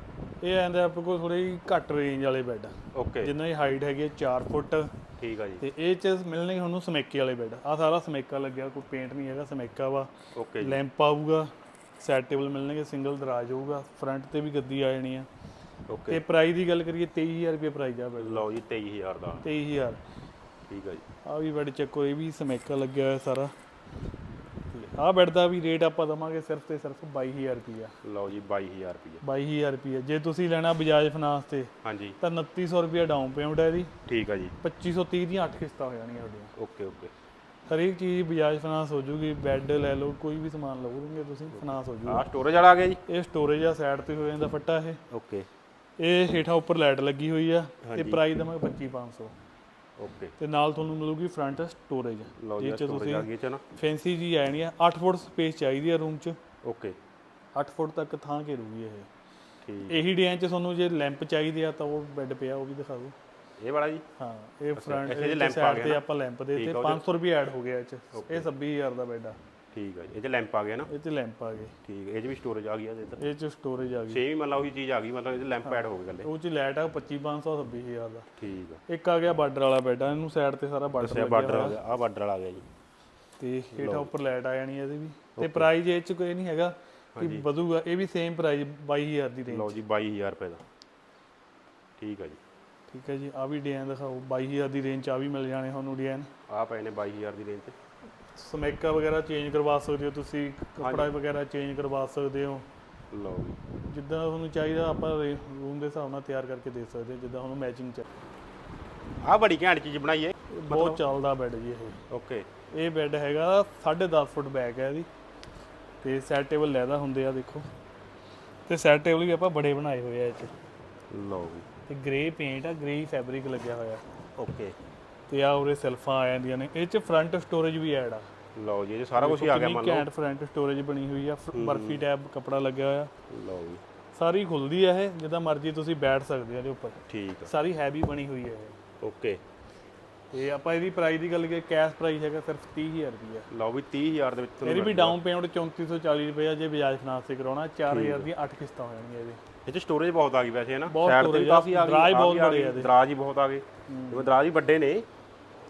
ਇਹ ਆ ਜਾਂਦੇ ਆਪਣੇ ਕੋਲ ਥੋੜੀ ਘੱਟ ਰੇਂਜ ਵਾਲੇ ਬੈੱਡ
ਓਕੇ
ਜਿਨ੍ਹਾਂ ਦੀ ਹਾਈਟ ਹੈਗੀ 4 ਫੁੱਟ।
ਠੀਕ ਆ ਜੀ।
ਤੇ ਇਹ ਚ ਮਿਲਣਗੇ ਤੁਹਾਨੂੰ ਸਮੇਕੇ ਵਾਲੇ ਬੈੱਡ ਆ ਸਾਰਾ ਸਮੇਕਾ ਲੱਗਿਆ ਕੋਈ ਪੇਂਟ ਨਹੀਂ ਹੈਗਾ ਸਮੇਕਾ ਵਾ।
ਓਕੇ ਜੀ।
ਲੈਂਪ ਆਊਗਾ ਸਾਈਡ ਟੇਬਲ ਮਿਲਣਗੇ ਸਿੰਗਲ ਦਰਾਜ ਹੋਊਗਾ ਫਰੰਟ ਤੇ ਵੀ ਗੱਦੀ ਆ ਜਾਣੀ ਆ।
ਓਕੇ
ਤੇ ਪ੍ਰਾਈਸ ਦੀ ਗੱਲ ਕਰੀਏ 23000 ਰੁਪਏ ਪ੍ਰਾਈਸ ਆ ਬੈੱਡ
ਲਓ ਜੀ 23000 ਦਾ।
23000
ਠੀਕ ਆ ਜੀ।
ਆ ਵੀ ਬੈੱਡ ਚੱਕੋ ਇਹ ਵੀ ਸਮੇਕਾ ਲੱਗਿਆ ਹੋਇਆ ਸਾਰਾ। ਆ ਬੈੱਡ ਦਾ ਵੀ ਰੇਟ ਆਪਾਂ ਦਵਾਂਗੇ ਸਿਰਫ ਤੇ ਸਿਰਫ 22000 ਰੁਪਿਆ
ਲਓ ਜੀ 22000 ਰੁਪਏ
22000 ਰੁਪਿਆ ਜੇ ਤੁਸੀਂ ਲੈਣਾ ਬਜਾਜ ਫਾਈਨਾਂਸ ਤੇ
ਹਾਂਜੀ।
ਤਾਂ 2900 ਰੁਪਿਆ ਡਾਊਨ ਪੇਮੈਂਟ ਹੈ ਇਹਦੀ।
ਠੀਕ ਆ ਜੀ।
2530 ਦੀਆਂ 8 ਕਿਸ਼ਤਾਂ ਹੋ ਜਾਣਗੀਆਂ ਤੁਹਾਡੀਆਂ।
Okay okay.
ਹਰੇਕ ਚੀਜ਼ ਬਜਾਜ ਫਾਈਨਾਂਸ ਹੋ ਜੂਗੀ ਬੈੱਡ ਲੈ ਲਓ ਕੋਈ ਵੀ ਸਮਾਨ ਲਵੋਗੇ ਤੁਸੀਂ ਫਾਈਨਾਂਸ ਹੋ ਜੂਗਾ।
ਆ ਸਟੋਰੇਜ ਵਾਲਾ ਆ ਗਿਆ ਜੀ?
ਇਹ ਸਟੋਰੇਜ ਆ ਸਾਈਡ ਤੇ ਹੋ ਜਾਂਦਾ ਫੱਟਾ ਇਹ।
ਓਕੇ।
ਇਹ ਹੇਠਾਂ ਉੱਪਰ ਲਾਈਟ ਲੱਗੀ ਹੋਈ ਆ। ਤੇ ਪ੍ਰਾਈਸ ਦਵਾਂਗੇ 25500
ਓਕੇ
ਤੇ ਨਾਲ ਤੁਹਾਨੂੰ ਮਿਲੂਗੀ ਫਰੰਟ ਸਟੋਰੇਜ
ਲਓ ਜੀ ਸਟੋਰੇਜ ਆ ਗਈ ਚ ਨਾ।
ਫੈਂਸੀ ਜੀ ਆਣੀ ਆ। 8 ਫੁੱਟ ਸਪੇਸ ਚਾਹੀਦੀ ਆ ਰੂਮ 'ਚ।
ਓਕੇ
8 ਫੁੱਟ ਤੱਕ ਥਾਂ ਘੇਰੂਗੀ ਇਹ।
ਠੀਕ।
ਇਹੀ ਡਿਜ਼ਾਈਨ 'ਚ ਤੁਹਾਨੂੰ ਜੇ ਲੈਂਪ ਚਾਹੀਦੇ ਆ ਤਾਂ ਉਹ ਬੈੱਡ ਪਿਆ ਉਹ ਵੀ ਦਿਖਾ ਦਿਓ।
ਇਹ ਵਾਲਾ ਜੀ?
ਹਾਂ ਇਹ ਫਰੰਟ ਦੇ
lamp ਆ ਗਿਆ
ਤੇ? ਆਪਾਂ ਲੈਂਪ ਦੇ ਤੇ 500 ਰੁਪਏ ਐਡ ਹੋ ਗਿਆ ਇਹ 'ਚ। ਇਹ 26000 ਦਾ ਬੈੱਡ ਆ।
ਠੀਕ ਜੀ। ਇਹ ਚ ਲੈਂਪ ਆ ਗਿਆ ਨਾ?
ਇਹ 'ਚ ਲੈਂਪ ਆ ਗਏ।
ਠੀਕ ਹੈ, ਇਹ ਚ ਵੀ ਸਟੋਰੇਜ ਆ ਗਈ ਆ ਇੱਧਰ
ਇਹ 'ਚ ਸਟੋਰੇਜ ਆ ਗਈ।
ਸੇਮ ਹੀ ਮਤਲਬ ਉਹੀ ਚੀਜ਼ ਆ ਗਈ ਮਤਲਬ ਇਹ ਲੈਂਪ ਐਡ ਹੋ ਗਏ ਗੱਲੇ
ਉਹ 'ਚ ਲਾਈਟ ਆ 25500 26000 ਦਾ।
ਠੀਕ ਆ।
ਇੱਕ ਆ ਗਿਆ ਬਾਰਡਰ ਵਾਲਾ ਬੈੱਡ ਆ ਇਹਨੂੰ ਸਾਈਡ ਤੇ ਸਾਰਾ ਬਾਰਡਰ
ਤੇ ਬਾਰਡਰ ਆ ਗਿਆ ਆ ਬਾਰਡਰ ਵਾਲਾ ਆ ਗਿਆ ਜੀ।
ਤੇ ਹੇਠਾਂ ਉੱਪਰ ਲਾਈਟ ਆ ਜਾਣੀ ਇਹਦੇ ਵੀ। ਤੇ ਪ੍ਰਾਈਸ ਇਹ 'ਚ ਕੋਈ ਨਹੀਂ ਹੈਗਾ ਕਿ ਵਧੂਗਾ ਇਹ ਵੀ ਸੇਮ ਪ੍ਰਾਈਸ 22000 ਦੀ ਰੇਂਜ
ਲਓ ਜੀ 22000 ਰੁਪਏ ਦਾ। ਠੀਕ ਆ ਜੀ।
ਠੀਕ ਹੈ ਜੀ ਆ ਵੀ ਡਿਜ਼ਾਈਨ ਦਿਖਾਓ। 22000 ਦੀ ਰੇਂਜ 'ਚ ਆ ਵੀ ਮਿਲ ਜਾਣੇ ਤੁਹਾਨੂੰ ਡਿਜ਼ਾਈਨ
ਆ ਪਏ ਨੇ 22000 ਦੀ ਰੇਂਜ ਤੇ।
ਸਮੈਕਾ ਵਗੈਰਾ ਚੇਂਜ ਕਰਵਾ ਸਕਦੇ ਹੋ ਤੁਸੀਂ ਕੱਪੜਾ ਵਗੈਰਾ ਚੇਂਜ ਕਰਵਾ ਸਕਦੇ ਹੋ।
ਲਓ ਜੀ।
ਜਿੱਦਾਂ ਤੁਹਾਨੂੰ ਚਾਹੀਦਾ ਆਪਾਂ ਰੂਮ ਦੇ ਹਿਸਾਬ ਨਾਲ ਤਿਆਰ ਕਰਕੇ ਦੇ ਸਕਦੇ ਹਾਂ ਜਿੱਦਾਂ ਤੁਹਾਨੂੰ ਮੈਚਿੰਗ ਚ।
ਆ ਬੜੀ ਘੈਂਟ ਚੀਜ਼ ਬਣਾਈ ਹੈ।
ਬਹੁਤ ਚੱਲਦਾ ਬੈੱਡ ਜੀ ਇਹ।
ਓਕੇ।
ਇਹ ਬੈੱਡ ਹੈਗਾ 10.5 ਫੁੱਟ ਬੈਕ ਹੈ ਇਹਦੀ। ਤੇ ਸੈਟ ਟੇਬਲ ਲੈਦਾ ਹੁੰਦੇ ਆ ਦੇਖੋ। ਤੇ ਸੈਟ ਟੇਬਲ ਵੀ ਆਪਾਂ ਬੜੇ ਬਣਾਏ ਹੋਏ ਆ ਇਹ ਚ।
ਲਓ ਜੀ।
ਤੇ ਗ੍ਰੇ ਪੇਂਟ ਆ ਗ੍ਰੇ ਫੈਬਰਿਕ ਲੱਗਿਆ ਹੋਇਆ।
ਓਕੇ।
ਤੇ ਆ ਉਰੇ ਸੈਲਫਾਂ ਆ ਜਾਂਦੀਆਂ ਨੇ। ਇਹ ਚ ਫਰੰਟ ਸਟੋਰੇਜ ਵੀ ਐਡ ਆ।
ਲਓ ਜੀ ਇਹ 'ਚ ਸਾਰਾ ਕੁਝ ਹੀ ਆ ਗਿਆ ਮੰਨ ਲਓ।
ਕੈਂਟ ਫਰੰਟ ਸਟੋਰੇਜ ਬਣੀ ਹੋਈ ਆ ਫ- ਬਰਫੀ ਟੈਬ ਕੱਪੜਾ ਲੱਗਿਆ ਹੋਇਆ।
ਲਓ ਜੀ।
ਸਾਰੀ ਖੁੱਲਦੀ ਆ ਇਹ ਜਿੱਦਾਂ ਮਰਜ਼ੀ ਤੁਸੀਂ ਬੈਠ ਸਕਦੇ ਆ ਇਹਦੇ ਉੱਪਰ।
ਠੀਕ ਆ।
ਸਾਰੀ ਹੈਵੀ ਬਣੀ ਹੋਈ ਹੈ ਇਹ।
ਓਕੇ।
ਤੇ ਆਪਾਂ ਇਹਦੀ ਪ੍ਰਾਈਸ ਦੀ ਗੱਲ ਕਰੀਏ ਕੈਸ਼ ਪ੍ਰਾਈਸ ਹੈਗਾ ਸਿਰਫ 30000 ਰੁਪਏ
ਲਓ ਵੀ 30000 ਦੇ ਵਿੱਚ ਤੁਹਾਨੂੰ
ਇਹਦੀ ਵੀ ਡਾਊਨ ਪੇਮੈਂਟ 3440 ਰੁਪਏ ਆ ਜੇ ਬਜਾਜ ਫਾਈਨਾਂਸ ਤੇ ਕਰਾਉਣਾ 4000 ਦੀਆਂ 8 ਕਿਸ਼ਤਾਂ ਹੋ ਜਾਣਗੀਆਂ ਇਹਦੇ।
ਇਹ ਚ ਸਟੋਰੇਜ ਬਹੁਤ ਆ ਗਈ ਵੈਸੇ ਹੈ ਨਾ?
ਬਹੁਤ storage ਆ,
ਕਾਫੀ ਆ ਗਈ
ਦਰਾਜ਼ ਬਹੁਤ
ਆ
ਬੜੇ ਆ ਇਹਦੇ।
ਦਰਾਜ਼ ਹੀ ਬਹੁਤ ਆ ਗਏ। ਜਿਵੇਂ ਦਰਾਜ਼ ਹੀ ਵੱਡੇ ਨੇ।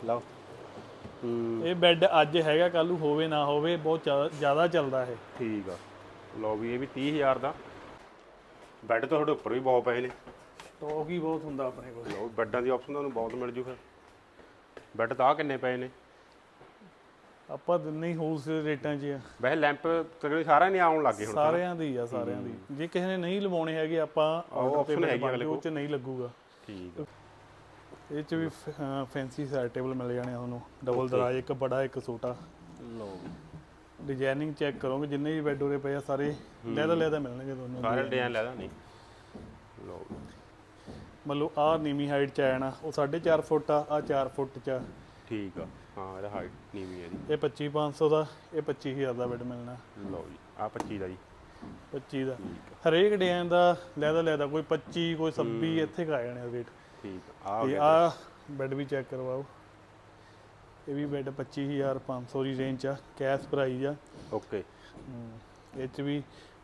ਲਓ। ਹੂੰ
ਇਹ ਬੈੱਡ ਅੱਜ ਹੈਗਾ ਕੱਲ ਨੂੰ ਹੋਵੇ ਨਾ ਹੋਵੇ ਬਹੁਤ ਜ਼ਿਆਦਾ- ਜ਼ਿਆਦਾ ਚੱਲਦਾ ਇਹ।
ਠੀਕ ਆ। ਲਓ ਵੀ ਇਹ ਵੀ 30000 ਦਾ। ਬੈੱਡ ਤਾਂ ਤੁਹਾਡੇ ਉੱਪਰ ਵੀ ਬਹੁਤ ਪਏ ਨੇ।
ਸਟਾਕ ਹੀ ਬਹੁਤ ਹੁੰਦਾ ਆਪਣੇ ਕੋਲ।
ਲਓ ਬੈੱਡਾਂ ਦੀ ਆਪਸ਼ਨ ਤੁਹਾਨੂੰ ਬਹੁਤ ਮਿਲ ਜੂ ਫਿਰ। ਬੈੱਡ ਤਾਂ ਆਹ ਕਿੰਨੇ ਪਏ ਨੇ?
ਆਪਾਂ ਦਿੰਨੇ ਹੀ ਹੋਲਸੇਲ ਰੇਟਾਂ 'ਚ ਆ।
ਵੈਸੇ ਲੈਂਪ ਤਕਰੀਬਨ ਸਾਰਾ ਨਹੀਂ ਆਉਣ ਲੱਗੇ ਹੁਣ ਤਾਂ।
ਸਾਰਿਆਂ ਦੀ ਆ ਸਾਰਿਆਂ ਦੀ ਜੇ ਕਿਸੇ ਨੇ ਨਹੀਂ ਲਵਾਉਣੇ ਹੈਗੇ ਆਪਾਂ
ਉਹ option ਹੈਗੀ ਅਗਲੇ
ਉਹ 'ਚ ਨਹੀਂ ਲੱਗੂਗਾ।
ਠੀਕ ਆ।
ਇਹ 'ਚ ਵੀ ਫੈਂਸੀ ਸਾਈਡ ਟੇਬਲ ਮਿਲ ਜਾਣੇ ਆ ਤੁਹਾਨੂੰ। ਡਬਲ ਦਰਾਜ ਇੱਕ ਬੜਾ ਇੱਕ ਛੋਟਾ।
ਲਓ।
ਡਿਜ਼ਾਈਨਿੰਗ ਚੈੱਕ ਕਰੋਗੇ ਜਿੰਨੇ ਵੀ ਬੈੱਡ ਉਰੇ ਪਏ ਆ ਸਾਰੇ ਲੈਦਾ ਲੈਦਾ ਮਿਲਣਗੇ ਤੁਹਾਨੂੰ।
ਸਾਰੇ ਡਿਜ਼ਾਈਨ ਲੈ ਦਾ ਨਹੀਂ। ਲਓ।
ਮਤਲਬ ਆਹ ਨੀਵੀਂ ਹਾਈਟ 'ਚ ਆਣਾ ਉਹ 4.5 ਫੁੱਟ ਆ ਆ 4 ਫੁੱਟ 'ਚ ਆ।
ਠੀਕ ਆ। ਹਾਂ ਇਹਦਾ ਹਾਈਟ ਨੀਵੀਂ ਹੈ ਜੀ।
ਇਹ 25500 ਦਾ ਇਹ 25000 ਦਾ ਬੈੱਡ ਮਿਲਣਾ।
ਲਓ ਜੀ ਆ 25 ਦਾ ਜੀ।
25 ਦਾ। ਹਰੇਕ ਡਿਜ਼ਾਈਨ ਦਾ ਲੈਦਾ ਲੈਦਾ ਕੋਈ 25 ਕੋਈ 26 ਇੱਥੇ ਕਾ ਜਾਣੇ ਰੇਟ
ਠੀਕ ਆ ਆ
ਤੇ ਆ। ਬੈੱਡ ਵੀ ਚੈੱਕ ਕਰਵਾਓ। ਇਹ ਵੀ ਬੈੱਡ 25500 ਦੀ ਰੇਂਜ ਆ ਕੈਸ਼ ਪ੍ਰਾਈਸ ਆ।
ਓਕੇ
ਇਹ ਚ ਵੀ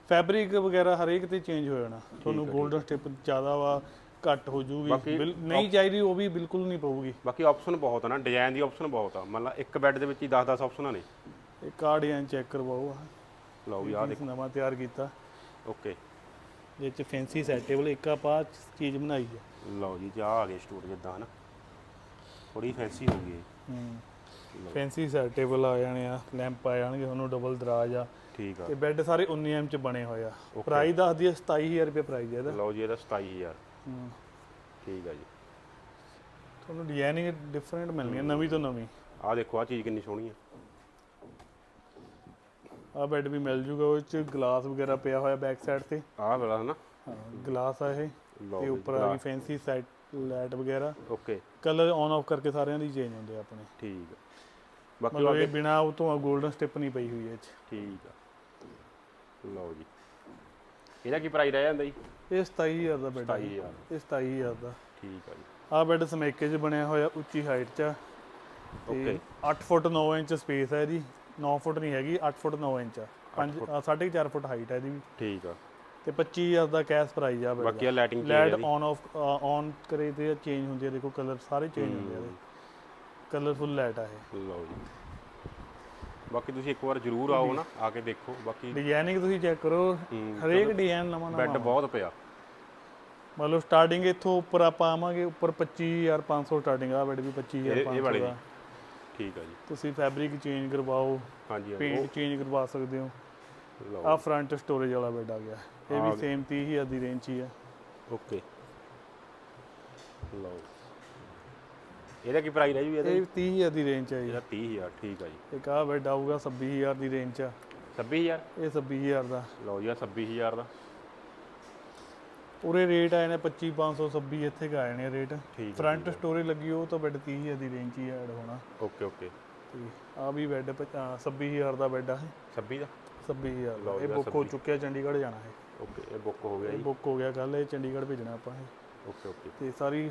ਫੈਬਰਿਕ ਵਗੈਰਾ ਹਰੇਕ ਤੇ ਚੇਂਜ ਹੋ ਜਾਣਾ। ਤੁਹਾਨੂੰ 골ਡਨ ਸਟਿਪ ਜ਼ਿਆਦਾ ਵਾ ਘੱਟ ਹੋ ਜੂਗੀ। ਨਹੀਂ ਚਾਹੀਦੀ ਉਹ ਵੀ ਬਿਲਕੁਲ ਨਹੀਂ ਪਊਗੀ।
ਬਾਕੀ ਆਪਸ਼ਨ ਬਹੁਤ ਆ ਨਾ ਡਿਜ਼ਾਈਨ ਦੀ ਆਪਸ਼ਨ ਬਹੁਤ ਆ। ਮਤਲਬ ਇੱਕ ਬੈੱਡ ਦੇ ਵਿੱਚ ਹੀ 10-10 ਆਪਸ਼ਨਾਂ ਨੇ।
ਇਹ ਕਾਰਡ ਜਾਂ ਚੈੱਕ ਕਰਵਾਓ
ਲਓ ਵੀ ਆ
ਨਵਾਂ ਤਿਆਰ ਕੀਤਾ।
ਓਕੇ
ਇਹ ਚ ਫੈਂਸੀ ਸੈਟੇਬਲ ਇੱਕ ਆਪਾਂ ਚੀਜ਼ ਬਣਾਈ ਹੈ
ਲਓ ਜੀ ਆ ਆ ਗਏ ਸਟੂਡ ਜਿੱਦਾਂ ਨਾ ਥੋੜੀ ਫੈਂਸੀ ਹੋ ਗਈ।
ਹੂੰ। ਫੈਂਸੀ ਸੈਟੇਬਲ ਆ ਜਾਣੇ ਆ ਲੈਂਪ ਆ ਜਾਣਗੇ ਤੁਹਾਨੂੰ ਡਬਲ ਦਰਾਜ ਆ।
ਠੀਕ ਆ।
ਤੇ ਬੈੱਡ ਸਾਰੇ 19 ਐਮ ਚ ਬਣੇ ਹੋਏ ਆ। ਪ੍ਰਾਈਸ ਦੱਸਦੀ ਹੈ 27000 ਰੁਪਏ ਪ੍ਰਾਈਸ ਹੈ ਇਹਦਾ।
ਲਓ ਜੀ ਇਹਦਾ 27000
ਹੂੰ।
ਠੀਕ ਆ ਜੀ।
ਤੁਹਾਨੂੰ ਡਿਜ਼ਾਈਨਿੰਗ ਡਿਫਰੈਂਟ ਮਿਲਣੀ ਹੈ। ਨਵੀਂ ਤੋਂ ਨਵੀਂ।
ਆ ਦੇਖੋ ਆ ਚੀਜ਼ ਕਿੰਨੀ ਸੋਹਣੀ ਆ।
ਆ ਬੈੱਡ ਵੀ ਮਿਲ ਜੂਗਾ ਉਹ ਚ ਗਲਾਸ ਵਗੈਰਾ ਪਿਆ ਹੋਇਆ ਬੈਕ ਸਾਈਡ ਤੇ।
ਆਹ ਵਾਲਾ ਹਨਾ?
ਗਲਾਸ ਆ ਇਹ।
ਲਓ
ਤੇ
ਜੀ,
ਉੱਪਰ ਆ ਗਈ ਫੈਂਸੀ ਸਾਈਡ ਲਾਈਟ ਵਗੈਰਾ।
ਓਕੇ।
ਕਲਰ ਔਨ ਆਫ ਕਰਕੇ ਸਾਰਿਆਂ ਦੀ ਚੇਂਜ ਹੁੰਦੇ ਆ ਆਪਣੇ।
ਠੀਕ ਆ। ਬਾਕੀ
ਮਤਲਬ ਇਹ ਬਿਨਾ ਉਹ ਤੋਂ 골ਡਨ ਸਟਿਪ ਨਹੀਂ ਪਈ ਹੋਈ ਇਹ ਚ।
ਠੀਕ ਆ। ਲਓ ਜੀ। ਇਹਦਾ ਕੀ ਪ੍ਰਾਈਸ ਰਹਿ ਜਾਂਦਾ ਜੀ?
ਇਹ 27000 ਦਾ ਬੈੱਡ ਹੈ
27000
ਇਹ 27000 ਦਾ।
ਠੀਕ ਆ ਜੀ।
ਆ ਬੈੱਡ ਸਮੇਕੇ 'ਚ ਬਣਿਆ ਹੋਇਆ ਉੱਚੀ ਹਾਈਟ 'ਚ ਆ। ਤੇ
ਓਕੇ।
8 ਫੁੱਟ 9 ਇੰਚ ਸਪੇਸ ਹੈ ਇਹਦੀ। 9 ਫੁੱਟ ਨਹੀਂ ਹੈਗੀ 8 ਫੁੱਟ 9 ਇੰਚ ਆ। 5 4.5 ਫੁੱਟ। ਹਾਈਟ ਹੈ ਵੀ।
ਠੀਕ ਆ।
ਤੇ 25000 ਦਾ ਕੈਸ਼ ਪ੍ਰਾਈਸ ਆ ਬੈੱਡ
ਬਾਕੀ ਆ ਲਾਈਟਿੰਗ ਕੀ ਹੈ
ਔਨ ਆਫ ਔਨ ਕਰੇ ਤੇ ਚੇਂਜ ਹੁੰਦੀ ਹੈ ਦੇਖੋ ਕਲਰ ਸਾਰੇ ਚੇਂਜ ਹੁੰਦੇ ਆ ਕਲਰਫੁੱਲ ਲਾਈਟ ਆ ਇਹ।
ਲਓ ਜੀ। ਬਾਕੀ ਤੁਸੀਂ ਇੱਕ ਵਾਰ ਜ਼ਰੂਰ ਆਓ ਨਾ ਆ ਕੇ ਦੇਖੋ। ਬਾਕੀ
ਡਿਜ਼ਾਈਨਿੰਗ ਤੁਸੀਂ ਚੈੱਕ ਕਰੋ। ਹਰੇਕ ਡਿਜ਼ਾਈਨ ਨਵਾਂ ਨਵਾਂ
ਬੈੱਡ ਬਹੁਤ ਪਿਆ।
ਮਤਲਬ ਸਟਾਰਟਿੰਗ ਇੱਥੋਂ ਉੱਪਰ ਆਪਾਂ ਆਵਾਂਗੇ ਉੱਪਰ 25500 ਸਟਾਰਟਿੰਗ ਆ। ਬੈੱਡ ਵੀ
ਇਹ ਇਹ
25500
ਵਾਲੇ
ਦਾ।
ਜੀ ਠੀਕ ਆ ਜੀ।
ਤੁਸੀਂ ਫੈਬਰਿਕ ਚੇਂਜ ਕਰਵਾਓ।
ਹਾਂਜੀ
ਪੇਂਟ ਚੇਂਜ ਕਰਵਾ ਸਕਦੇ ਹੋ। ਆ ਫਰੰਟ ਸਟੋਰੇਜ ਵਾਲਾ ਬੈੱਡ ਆ ਗਿਆ। ਇਹ ਵੀ ਸੇਮ 30000 ਦੀ ਰੇਂਜ ਹੀ ਆ
ਓਕੇ। ਲਓ। ਇਹਦਾ ਕੀ ਪ੍ਰਾਈਸ ਹੈ ਜੀ ਇਹਦਾ?
ਇਹ 30000 ਦੀ ਰੇਂਜ ਆ ਜੀ।
ਇਹਦਾ 30000 ਠੀਕ ਆ ਜੀ।
ਇੱਕ ਆ ਬੈੱਡ ਆਊਗਾ 26000 ਦੀ ਰੇਂਜ ਆ।
26000
ਇਹ 26000 ਦਾ।
ਲਓ ਜੀ ਆ 26000 ਦਾ।
ਉਰੇ ਰੇਟ ਆਏ ਨੇ 25526 ਇੱਥੇ ਆਏ ਨੇ ਰੇਟ ਫਰੰਟ ਸਟੋਰੇਜ ਲੱਗੀ ਉਹ ਤਾਂ ਬੈੱਡ 30000 ਦੀ ਰੇਂਜ ਹੀ ਐਡ ਹੋਣਾ।
Okay okay.
ਆ ਵੀ ਬੈੱਡ 26000 ਦਾ ਬੈੱਡ ਆ ਇਹ।
26 ਦਾ?
26000 ਦਾ।
ਲਓ
ਇਹ ਬੁੱਕ ਹੋ ਚੁੱਕਿਆ ਚੰਡੀਗੜ੍ਹ ਜਾਣਾ ਹੈ
ਓਕੇ ਇਹ ਬੁੱਕ ਹੋ ਗਿਆ
ਇਹ
ਜੀ।
ਬੁੱਕ ਹੋ ਗਿਆ ਕੱਲ ਇਹ ਚੰਡੀਗੜ੍ਹ ਭੇਜਣਾ ਆਪਾਂ ਇਹ
ਓਕੇ ਓਕੇ
ਤੇ ਸਾਰੀ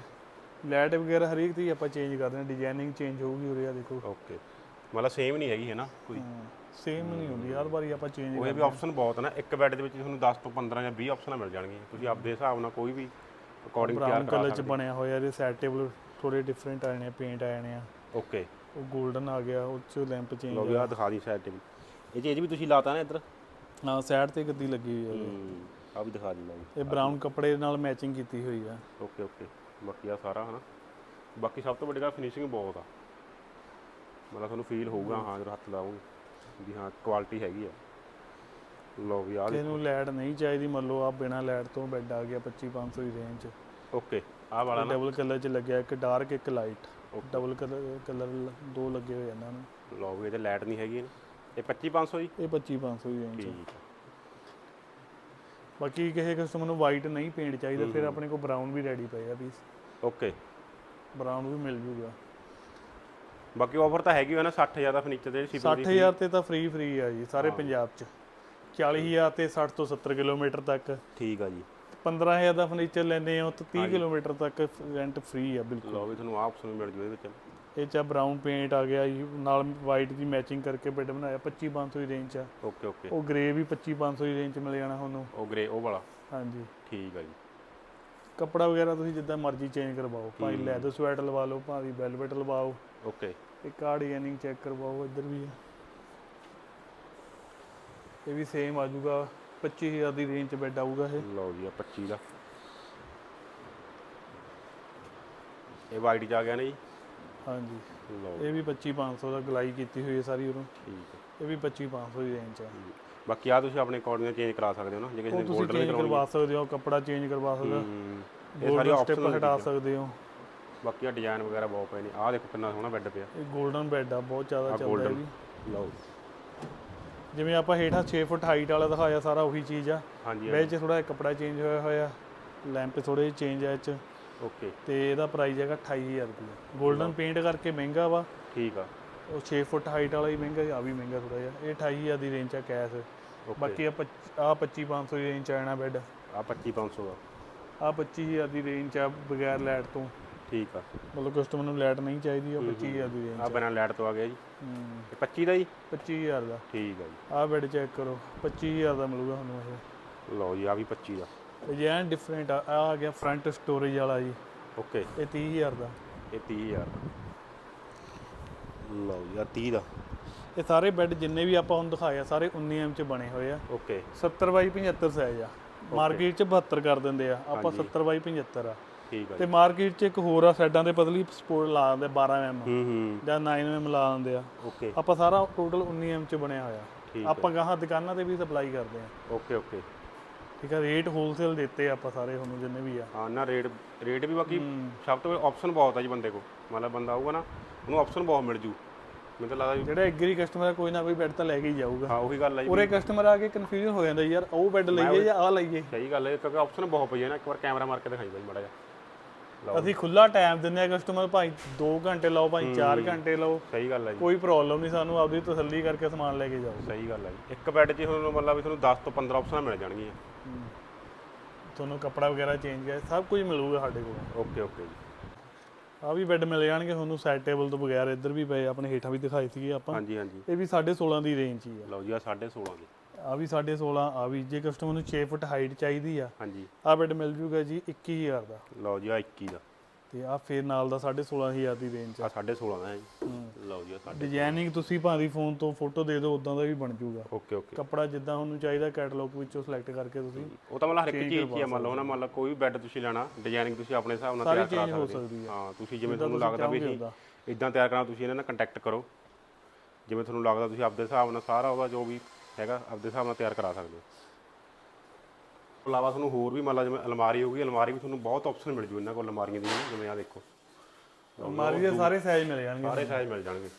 ਲਾਈਟ ਵਗੈਰਾ ਹਰੇਕ ਦੀ ਆਪਾਂ ਚੇਂਜ ਕਰਦੇ ਹਾਂ ਡਿਜ਼ਾਈਨਿੰਗ ਚੇਂਜ ਹੋਊਗੀ ਉਰੇ ਆ ਦੇਖੋ।
ਓਕੇ ਮਤਲਬ ਸੇਮ ਨਹੀਂ ਹੈਗੀ ਹੈ ਨਾ ਕੋਈ
ਸੇਮ ਨਹੀਂ ਹੁੰਦੀ ਹਰ ਵਾਰੀ ਆਪਾਂ ਚੇਂਜ
ਉਹ ਇਹ ਵੀ ਆਪਸ਼ਨ ਬਹੁਤ ਨਾ ਇੱਕ ਬੈੱਡ ਦੇ ਵਿੱਚ ਤੁਹਾਨੂੰ 10 ਤੋਂ 15 ਜਾਂ 20 ਆਪਸ਼ਨਾਂ ਮਿਲ ਜਾਣਗੀਆਂ। ਤੁਸੀਂ ਆਪਦੇ ਹਿਸਾਬ ਨਾਲ ਕੋਈ ਵੀ ਅਕੋਰਡਿੰਗ ਤਿਆਰ ਕਰਾ
ਕਲਰ ਚ ਬਣਿਆ ਹੋਇਆ ਇਹਦੇ ਸਾਈਡ ਟੇਬਲ ਥੋੜੇ ਡਿਫਰੈਂਟ ਆਏ ਨੇ ਪੇਂਟ ਆਏ ਨੇ ਆ।
ਓਕੇ
ਉਹ 골ਡਨ ਆ ਗਿਆ ਉਹ ਚ ਲੈਂਪ ਚੇਂਜ
ਲਓ ਵੀ ਆ। ਦਿਖਾ ਦੀ ਤੇ ਵੀ ਇਹ ਚੀਜ਼ ਵੀ ਤੁਸੀਂ ਲਾਤਾ ਨਾ ਇੱਧਰ?
ਹਾਂ ਸਾਈਡ ਤੇ ਗੱਦੀ ਲੱਗੀ ਹੋਈ ਹੈ
ਆ ਵੀ ਦਿਖਾ ਦਿੰਦਾ ਜੀ।
ਇਹ ਬ੍ਰਾਊਨ ਕੱਪੜੇ ਨਾਲ ਮੈਚਿੰਗ ਕੀਤੀ ਹੋਈ ਆ।
Okay okay. ਬਾਕੀ ਆ ਸਾਰਾ ਹਨਾ। ਬਾਕੀ ਸਭ ਤੋਂ ਵੱਡੀ ਗੱਲ ਫਿਨਿਸ਼ਿੰਗ ਬਹੁਤ ਆ। ਮਤਲਬ ਤੁਹਾਨੂੰ ਫੀਲ ਹੋਊਗਾ ਹਾਂ ਜਦੋਂ ਹੱਥ ਲਾਓਗੇ ਵੀ ਹਾਂ ਕੁਆਲਿਟੀ ਹੈਗੀ ਆ। ਲਓ ਵੀ ਆ
ਕਿਸੇ ਨੂੰ ਲੈਡ ਨਹੀਂ ਚਾਹੀਦੀ ਮੰਨ ਲਓ ਆ ਬਿਨਾ ਲੈਡ ਤੋਂ ਬੈੱਡ ਆ ਗਿਆ 2500 ਦੀ ਰੇਂਜ
ਓਕੇ ਆ ਵਾਲਾ ਨਾ।
ਡਬਲ ਕਲਰ ਚ ਲੱਗਿਆ ਇੱਕ ਡਾਰਕ ਇੱਕ ਲਾਈਟ ਡਬਲ ਕਲਰ ਕਲਰ ਦੋ ਲੱਗੇ ਹੋਏ ਇਹਨਾਂ ਨੂੰ।
ਲਓ ਵੀ ਇਹਦੇ ਲਾਈਟ ਨਹੀਂ ਹੈਗੀ ਨਾ। ਇਹ 2500 ਜੀ?
ਇਹ 2500 ਦੀ ਰੇਂਜ ਚ
ਠੀਕ ਆ।
ਬਾਕੀ ਕਿਸੇ ਕਸਟਮਰ ਨੂੰ ਵਾਈਟ ਨਹੀਂ ਪੇਂਟ ਚਾਹੀਦਾ ਫਿਰ ਆਪਣੇ ਕੋਲ ਬਰਾਊਨ ਵੀ ਰੈਡੀ ਪਏ ਆ ਪੀਸ
ਓਕੇ
ਬਰਾਊਨ ਵੀ ਮਿਲ ਜੂਗਾ।
ਬਾਕੀ ਆਫਰ ਤਾਂ ਹੈਗੀ ਨਾ 60000 ਦਾ ਫਰਨੀਚਰ ਦੇ ਸ਼ਿਪਿੰਗ ਦੀ
60000 ਤੇ ਤਾਂ ਫ੍ਰੀ ਫ੍ਰੀ ਆ ਜੀ ਸਾਰੇ ਪੰਜਾਬ ਚ। 40000 ਤੇ 60 ਤੋਂ 70 ਕਿਲੋਮੀਟਰ ਤੱਕ।
ਠੀਕ ਆ ਜੀ।
15000 ਦਾ ਫਰਨੀਚਰ ਲੈਨੇ ਆ ਤਾਂ 30 ਕਿਲੋਮੀਟਰ ਤੱਕ ਰੈਂਟ ਫ੍ਰੀ ਆ ਬਿਲਕੁਲ।
ਲਓ ਵੀ ਤੁਹਾਨੂੰ ਆਪਸ਼ਨ ਮਿਲ ਜੂ ਇਹਦੇ ਵਿੱਚ।
ਇਹ ਚ ਬਰਾਊਨ ਪੇਂਟ ਆ ਗਿਆ ਜੀ ਨਾਲ ਵਾਈਟ ਦੀ ਮੈਚਿੰਗ ਕਰਕੇ ਬੈੱਡ ਬਣਾਇਆ 2500 ਦੀ ਰੇਂਜ ਆ।
ਓਕੇ ਓਕੇ
ਉਹ ਗ੍ਰੇ ਵੀ 2500 ਦੀ ਰੇਂਜ ਚ ਮਿਲ ਜਾਣਾ ਤੁਹਾਨੂੰ।
ਉਹ ਗ੍ਰੇ ਉਹ ਵਾਲਾ?
ਹਾਂਜੀ।
ਠੀਕ ਆ ਜੀ।
ਕੱਪੜਾ ਵਗੈਰਾ ਤੁਸੀਂ ਜਿੱਦਾਂ ਮਰਜ਼ੀ ਚੇਂਜ ਕਰਵਾਓ। ਭਾਵੇਂ ਲੈਦਰ ਸਵੈਟਰ ਲਵਾ ਲਓ ਭਾਵੇਂ ਵੈਲਵਟ ਲਵਾਓ।
ਓਕੇ
ਇਹ ਕਾਰਡ ਯਾਨਿੰਗ ਚੈੱਕ ਕਰਵਾਓ ਇੱਧਰ ਵੀ ਹੈ ਇਹ ਵੀ ਸੇਮ ਆ ਜਾਊਗਾ 25000 ਦੀ ਰੇਂਜ ਚ ਬੈੱਡ ਆਊਗਾ ਇਹ।
ਲਓ ਜੀ ਆ 25 ਦਾ। ਇਹ ਵਾਈਟ ਚ ਆ ਗਿਆ ਨਾ ਜੀ।
ਹਾਂਜੀ।
ਲਓ।
ਇਹ ਵੀ 25500 ਦਾ ਗਲਾਈ ਕੀਤੀ ਹੋਈ ਹੈ ਸਾਰੀ ਉਹਨੂੰ
ਠੀਕ ਹੈ।
ਇਹ ਵੀ 25500 ਦੀ ਰੇਂਜ ਹੈ।
ਬਾਕੀ ਆ ਤੁਸੀਂ ਆਪਣੇ ਅਕੋਰਡਿੰਗ ਚੇਂਜ ਕਰਾ ਸਕਦੇ ਹੋ ਨਾ ਜੇ ਕਿਸੇ ਨੇ ਉਹ
ਤੁਸੀਂ ਕਰਵਾ ਸਕਦੇ ਹੋ ਕੱਪੜਾ ਚੇਂਜ ਕਰਵਾ ਸਕਦੇ ਹੋ।
ਇਹ ਸਾਰੀ ਆਪਸ਼ਨ
ਹਟਾ ਸਕਦੇ ਹੋ।
ਬਾਕੀ ਆ ਡਿਜ਼ਾਈਨ ਵਗੈਰਾ ਬਹੁਤ ਪਏ ਨੇ। ਆਹ ਦੇਖੋ ਕਿੰਨਾ ਸੋਹਣਾ ਬੈੱਡ ਪਿਆ।
ਇਹ 골ਡਨ ਬੈੱਡ ਆ ਬਹੁਤ ਜ਼ਿਆਦਾ ਚੱਲਦਾ ਹੈ ਵੀ।
ਲਓ।
ਜਿਵੇਂ ਆਪਾਂ ਹੇਠਾਂ 6 ਫੁੱਟ ਹਾਈਟ ਵਾਲਾ ਦਿਖਾਇਆ ਸਾਰਾ ਉਹੀ ਚੀਜ਼ ਆ। ਵਿੱਚ ਥੋੜਾ ਜਿਹਾ ਕੱਪੜਾ ਚੇਂਜ ਹੋਇਆ ਹੋਇਆ। ਲੈਂਪ ਥੋੜੇ ਚੇਂਜ ਆ ਇਹ ਚ।
ਓਕੇ
ਤੇ ਇਹਦਾ ਪ੍ਰਾਈਸ ਹੈਗਾ 28000 ਰੁਪਏ 골ਡਨ ਪੇਂਟ ਕਰਕੇ ਮਹਿੰਗਾ ਵਾ।
ਠੀਕ ਆ।
ਉਹ 6 ਫੁੱਟ ਹਾਈਟ ਵਾਲਾ ਹੀ ਮਹਿੰਗਾ ਆ ਵੀ ਮਹਿੰਗਾ ਥੋੜਾ ਜਿਹਾ। ਇਹ 28000 ਦੀ ਰੇਂਜ ਆ ਕੈਸ਼। ਬਾਕੀ ਆ ਆ 25500 ਦੀ ਰੇਂਜ ਆਣਾ ਬੈੱਡ
ਆ 25500 ਦਾ
ਆ। 25000 ਦੀ ਰੇਂਜ ਆ ਬਗੈਰ ਲਾਈਟ ਤੋਂ।
ਠੀਕ ਆ।
ਮਤਲਬ ਕਸਟਮਰ ਨੂੰ ਲਾਈਟ ਨਹੀਂ ਚਾਹੀਦੀ ਉਹ 25000 ਦੀ ਰੇਂਜ
ਆ। ਬਿਨਾਂ ਲਾਈਟ ਤੋਂ ਆ ਗਿਆ ਜੀ।
ਹੂੰ।
ਇਹ 25 ਦਾ ਜੀ?
25000 ਦਾ।
ਠੀਕ ਆ ਜੀ।
ਆ ਬੈੱਡ ਚੈੱਕ ਕਰੋ। 25000 ਦਾ ਮਿਲੂਗਾ ਤੁਹਾਨੂੰ ਇਹ।
ਲਓ ਜੀ ਆ ਵੀ 25 ਦਾ।
ਇਹ ਐਨ ਡਿਫਰੈਂਟ ਆ ਆਹ ਆ ਗਿਆ ਫਰੰਟ ਸਟੋਰੇਜ ਵਾਲਾ ਜੀ।
ਓਕੇ
ਇਹ 30000 ਦਾ।
ਇਹ 30000 ਲਓ ਆ 30 ਦਾ।
ਇਹ ਸਾਰੇ ਬੈੱਡ ਜਿੰਨੇ ਵੀ ਆਪਾਂ ਹੁਣ ਦਿਖਾਏ ਆ ਸਾਰੇ 19 ਐਮ ਚ ਬਣੇ ਹੋਏ ਆ।
ਓਕੇ
70 ਬਾਈ 75 ਸਾਈਜ਼ ਆ। ਮਾਰਕੀਟ ਚ 72 ਕਰ ਦਿੰਦੇ ਆ। ਆਪਾਂ 70 ਬਾਈ 75 ਆ।
ਠੀਕ ਆ
ਤੇ ਮਾਰਕੀਟ ਚ ਇੱਕ ਹੋਰ ਆ ਸਾਈਡਾਂ ਤੇ ਪਤਲੀ ਸਪੋਰਟ ਲਾ ਦਿੰਦੇ 12 ਐਮ
ਹੂੰ ਹੂੰ।
ਜਾਂ 9 ਐਮ ਲਾ ਦਿੰਦੇ ਆ।
ਓਕੇ
ਆਪਾਂ ਸਾਰਾ ਟੋਟਲ 19 ਐਮ ਚ ਬਣਿਆ ਹੋਇਆ। ਆਪਾਂ ਗਾਹਾਂ ਦੁਕਾਨਾਂ ਤੇ ਵੀ ਸਪਲਾਈ ਕਰਦੇ ਆ।
ਓਕੇ ਓਕੇ
ਠੀਕ ਆ ਰੇਟ ਹੋਲਸੇਲ ਦਿੱਤੇ ਆਪਾਂ ਸਾਰੇ ਤੁਹਾਨੂੰ ਜਿੰਨੇ ਵੀ ਆ।
ਹਾਂ ਨਾ ਰੇਟ ਰੇਟ ਵੀ ਬਾਕੀ ਸਭ ਤੋਂ ਆਪਸ਼ਨ ਬਹੁਤ ਆ ਜੀ ਬੰਦੇ ਕੋ ਮਤਲਬ ਬੰਦਾ ਆਊਗਾ ਨਾ ਉਹਨੂੰ ਆਪਸ਼ਨ ਬਹੁਤ ਮਿਲ ਜੂ। ਮੈਨੂੰ ਤਾਂ ਲੱਗਦਾ ਜੀ
ਜਿਹੜਾ ਐਗਰੀ ਕਸਟਮਰ ਕੋਈ ਨਾ ਕੋਈ ਬੈੱਡ ਤਾਂ ਲੈ ਕੇ ਹੀ ਜਾਊਗਾ।
ਹਾਂ ਉਹੀ ਗੱਲ ਆ ਜੀ।
ਉਰੇ ਕਸਟਮਰ ਆ ਕੇ ਕਨਫਿਊਜ਼ਨ ਹੋ ਜਾਂਦਾ ਯਾਰ ਉਹ ਬੈੱਡ ਲਈਏ ਜਾਂ ਆ ਲਈਏ?
ਸਹੀ ਗੱਲ ਹੈ ਕਿਉਂਕਿ ਆਪਸ਼ਨ ਬਹੁਤ ਪਈ ਹੈ ਨਾ ਇੱਕ ਵਾਰ ਕੈਮਰਾ ਮਾਰ ਕੇ ਦਿਖਾਈ ਬਾਈ ਮਾੜਾ ਜਿਹਾ।
ਅਸੀਂ ਖੁੱਲਾ ਟਾਈਮ ਦਿੰਦੇ ਆ ਕਸਟਮਰ ਭਾਈ 2 ਘੰਟੇ ਲਾਓ ਭਾਈ 4 ਘੰਟੇ ਲਾਓ।
ਸਹੀ ਗੱਲ ਹੈ ਜੀ।
ਕੋਈ ਪ੍ਰੋਬਲਮ ਨਹੀਂ ਸਾਨੂੰ ਆਪਦੀ ਤਸੱਲੀ ਕਰਕੇ ਸਮਾਨ ਲੈ ਕੇ ਜਾਓ।
ਸਹੀ ਗੱਲ ਹੈ ਜੀ। ਇੱਕ ਬੈੱਡ 'ਚ ਤੁਹਾਨੂੰ ਮਤਲਬ ਵੀ ਤੁਹਾਨੂੰ 10 ਤੋਂ 15 ਆਪਸ਼ਨਾਂ ਮਿਲ ਜਾਣਗੀਆਂ।
ਤੁਹਾਨੂੰ ਕੱਪੜਾ ਵਗੈਰਾ ਚੇਂਜ ਕਰ ਸਭ ਕੁਝ ਮਿਲੂਗਾ ਸਾਡੇ ਕੋਲ।
ਓਕੇ ਓਕੇ ਜੀ।
ਆ ਵੀ ਬੈੱਡ ਮਿਲ ਜਾਣਗੇ ਤੁਹਾਨੂੰ ਸਾਈਡ ਟੇਬਲ ਤੋਂ ਬਗੈਰ ਇੱਧਰ ਵੀ ਪਏ ਆਪਣੇ ਹੇਠਾਂ ਵੀ ਦਿਖਾਈ ਸੀਗੇ ਆਪਾਂ।
ਹਾਂਜੀ ਹਾਂਜੀ।
ਇਹ ਵੀ 16.5 ਦੀ ਰੇਂਜ ਹੀ ਆ।
ਲਓ ਜੀ ਆ 16.5 ਦੀ।
ਆ ਵੀ 16.5 ਆ ਵੀ ਜੇ ਕਸਟਮਰ ਨੂੰ 6 ਫੁੱਟ ਹਾਈਟ ਚਾਹੀਦੀ ਆ
ਹਾਂਜੀ।
ਆ ਬੈੱਡ ਮਿਲ ਜੂਗਾ ਜੀ 21000 ਦਾ।
ਲਓ ਜੀ ਆ 21 ਦਾ।
ਤੇ ਆ ਫੇਰ ਨਾਲ ਦਾ 16.5000 ਦੀ ਰੇਂਜ
ਆ। 16.5 ਦਾ ਹੈ ਜੀ। ਲਓ ਜੀ ਆ ਸਾਡੇ
ਡਿਜ਼ਾਈਨਿੰਗ ਤੁਸੀਂ ਭਾਵੇਂ ਫੋਨ ਤੋਂ ਫੋਟੋ ਦੇ ਦਿਓ ਉਦਾਂ ਦਾ ਵੀ ਬਣ ਜੂਗਾ।
Okay okay.
ਕੱਪੜਾ ਜਿੱਦਾਂ ਤੁਹਾਨੂੰ ਚਾਹੀਦਾ ਕੈਟਲੌਗ ਵਿੱਚੋਂ ਸਿਲੈਕਟ ਕਰਕੇ ਤੁਸੀਂ
ਉਹ ਤਾਂ ਮਤਲਬ ਹਰ ਇੱਕ ਚੀਜ਼ ਹੀ ਆ ਮੰਨ ਲਓ ਨਾ ਮੰਨ ਲਓ ਕੋਈ ਵੀ ਬੈੱਡ ਤੁਸੀਂ ਲੈਣਾ ਡਿਜ਼ਾਈਨਿੰਗ ਤੁਸੀਂ ਆਪਣੇ ਹਿਸਾਬ ਨਾਲ ਤਿਆਰ ਕਰਾ ਸਕਦੇ ਹਾਂ। ਤੁਸੀਂ ਜਿਵੇਂ ਤੁਹਾਨੂੰ ਲੱਗਦਾ ਵੀ ਅਸੀਂ ਇਦਾਂ ਤਿਆਰ ਕਰਨਾ ਤੁਸੀਂ ਇਹਨਾਂ ਨਾਲ ਕੰਟੈਕਟ ਕਰੋ। ਜਿਵੇਂ ਤੁਹਾਨੂੰ ਲੱਗਦਾ ਤੁਸੀਂ ਆਪਦੇ ਹਿਸਾਬ ਨਾਲ ਸਾਰਾ ਉਹਦਾ ਜੋ ਵੀ ਹੈਗਾ ਆਪਦੇ ਹਿਸਾਬ ਨਾਲ ਤਿਆਰ ਕਰਾ ਸਕਦੇ ਹੋ। ਤੋਂ ਇਲਾਵਾ ਤੁਹਾਨੂੰ ਹੋਰ ਵੀ ਮੰਨ ਲਾ ਜਿਵੇਂ ਅਲਮਾਰੀ ਹੋ ਗਈ ਅਲਮਾਰੀ ਵੀ ਤੁਹਾਨੂੰ ਬਹੁਤ ਆਪਸ਼ਨ ਮਿਲ ਜੂ ਇਹਨਾਂ ਕੋਲ ਅਲਮਾਰੀਆਂ ਨਾ, ਜਿਵੇਂ ਆ ਦੇਖੋ।
ਅਲਮਾਰੀ ਦੇ ਸਾਰੇ ਸਾਈਜ਼ ਮਿਲ ਜਾਣਗੇ।
ਸਾਰੇ ਸਾਈਜ਼ ਮਿਲ ਜਾਣਗੇ।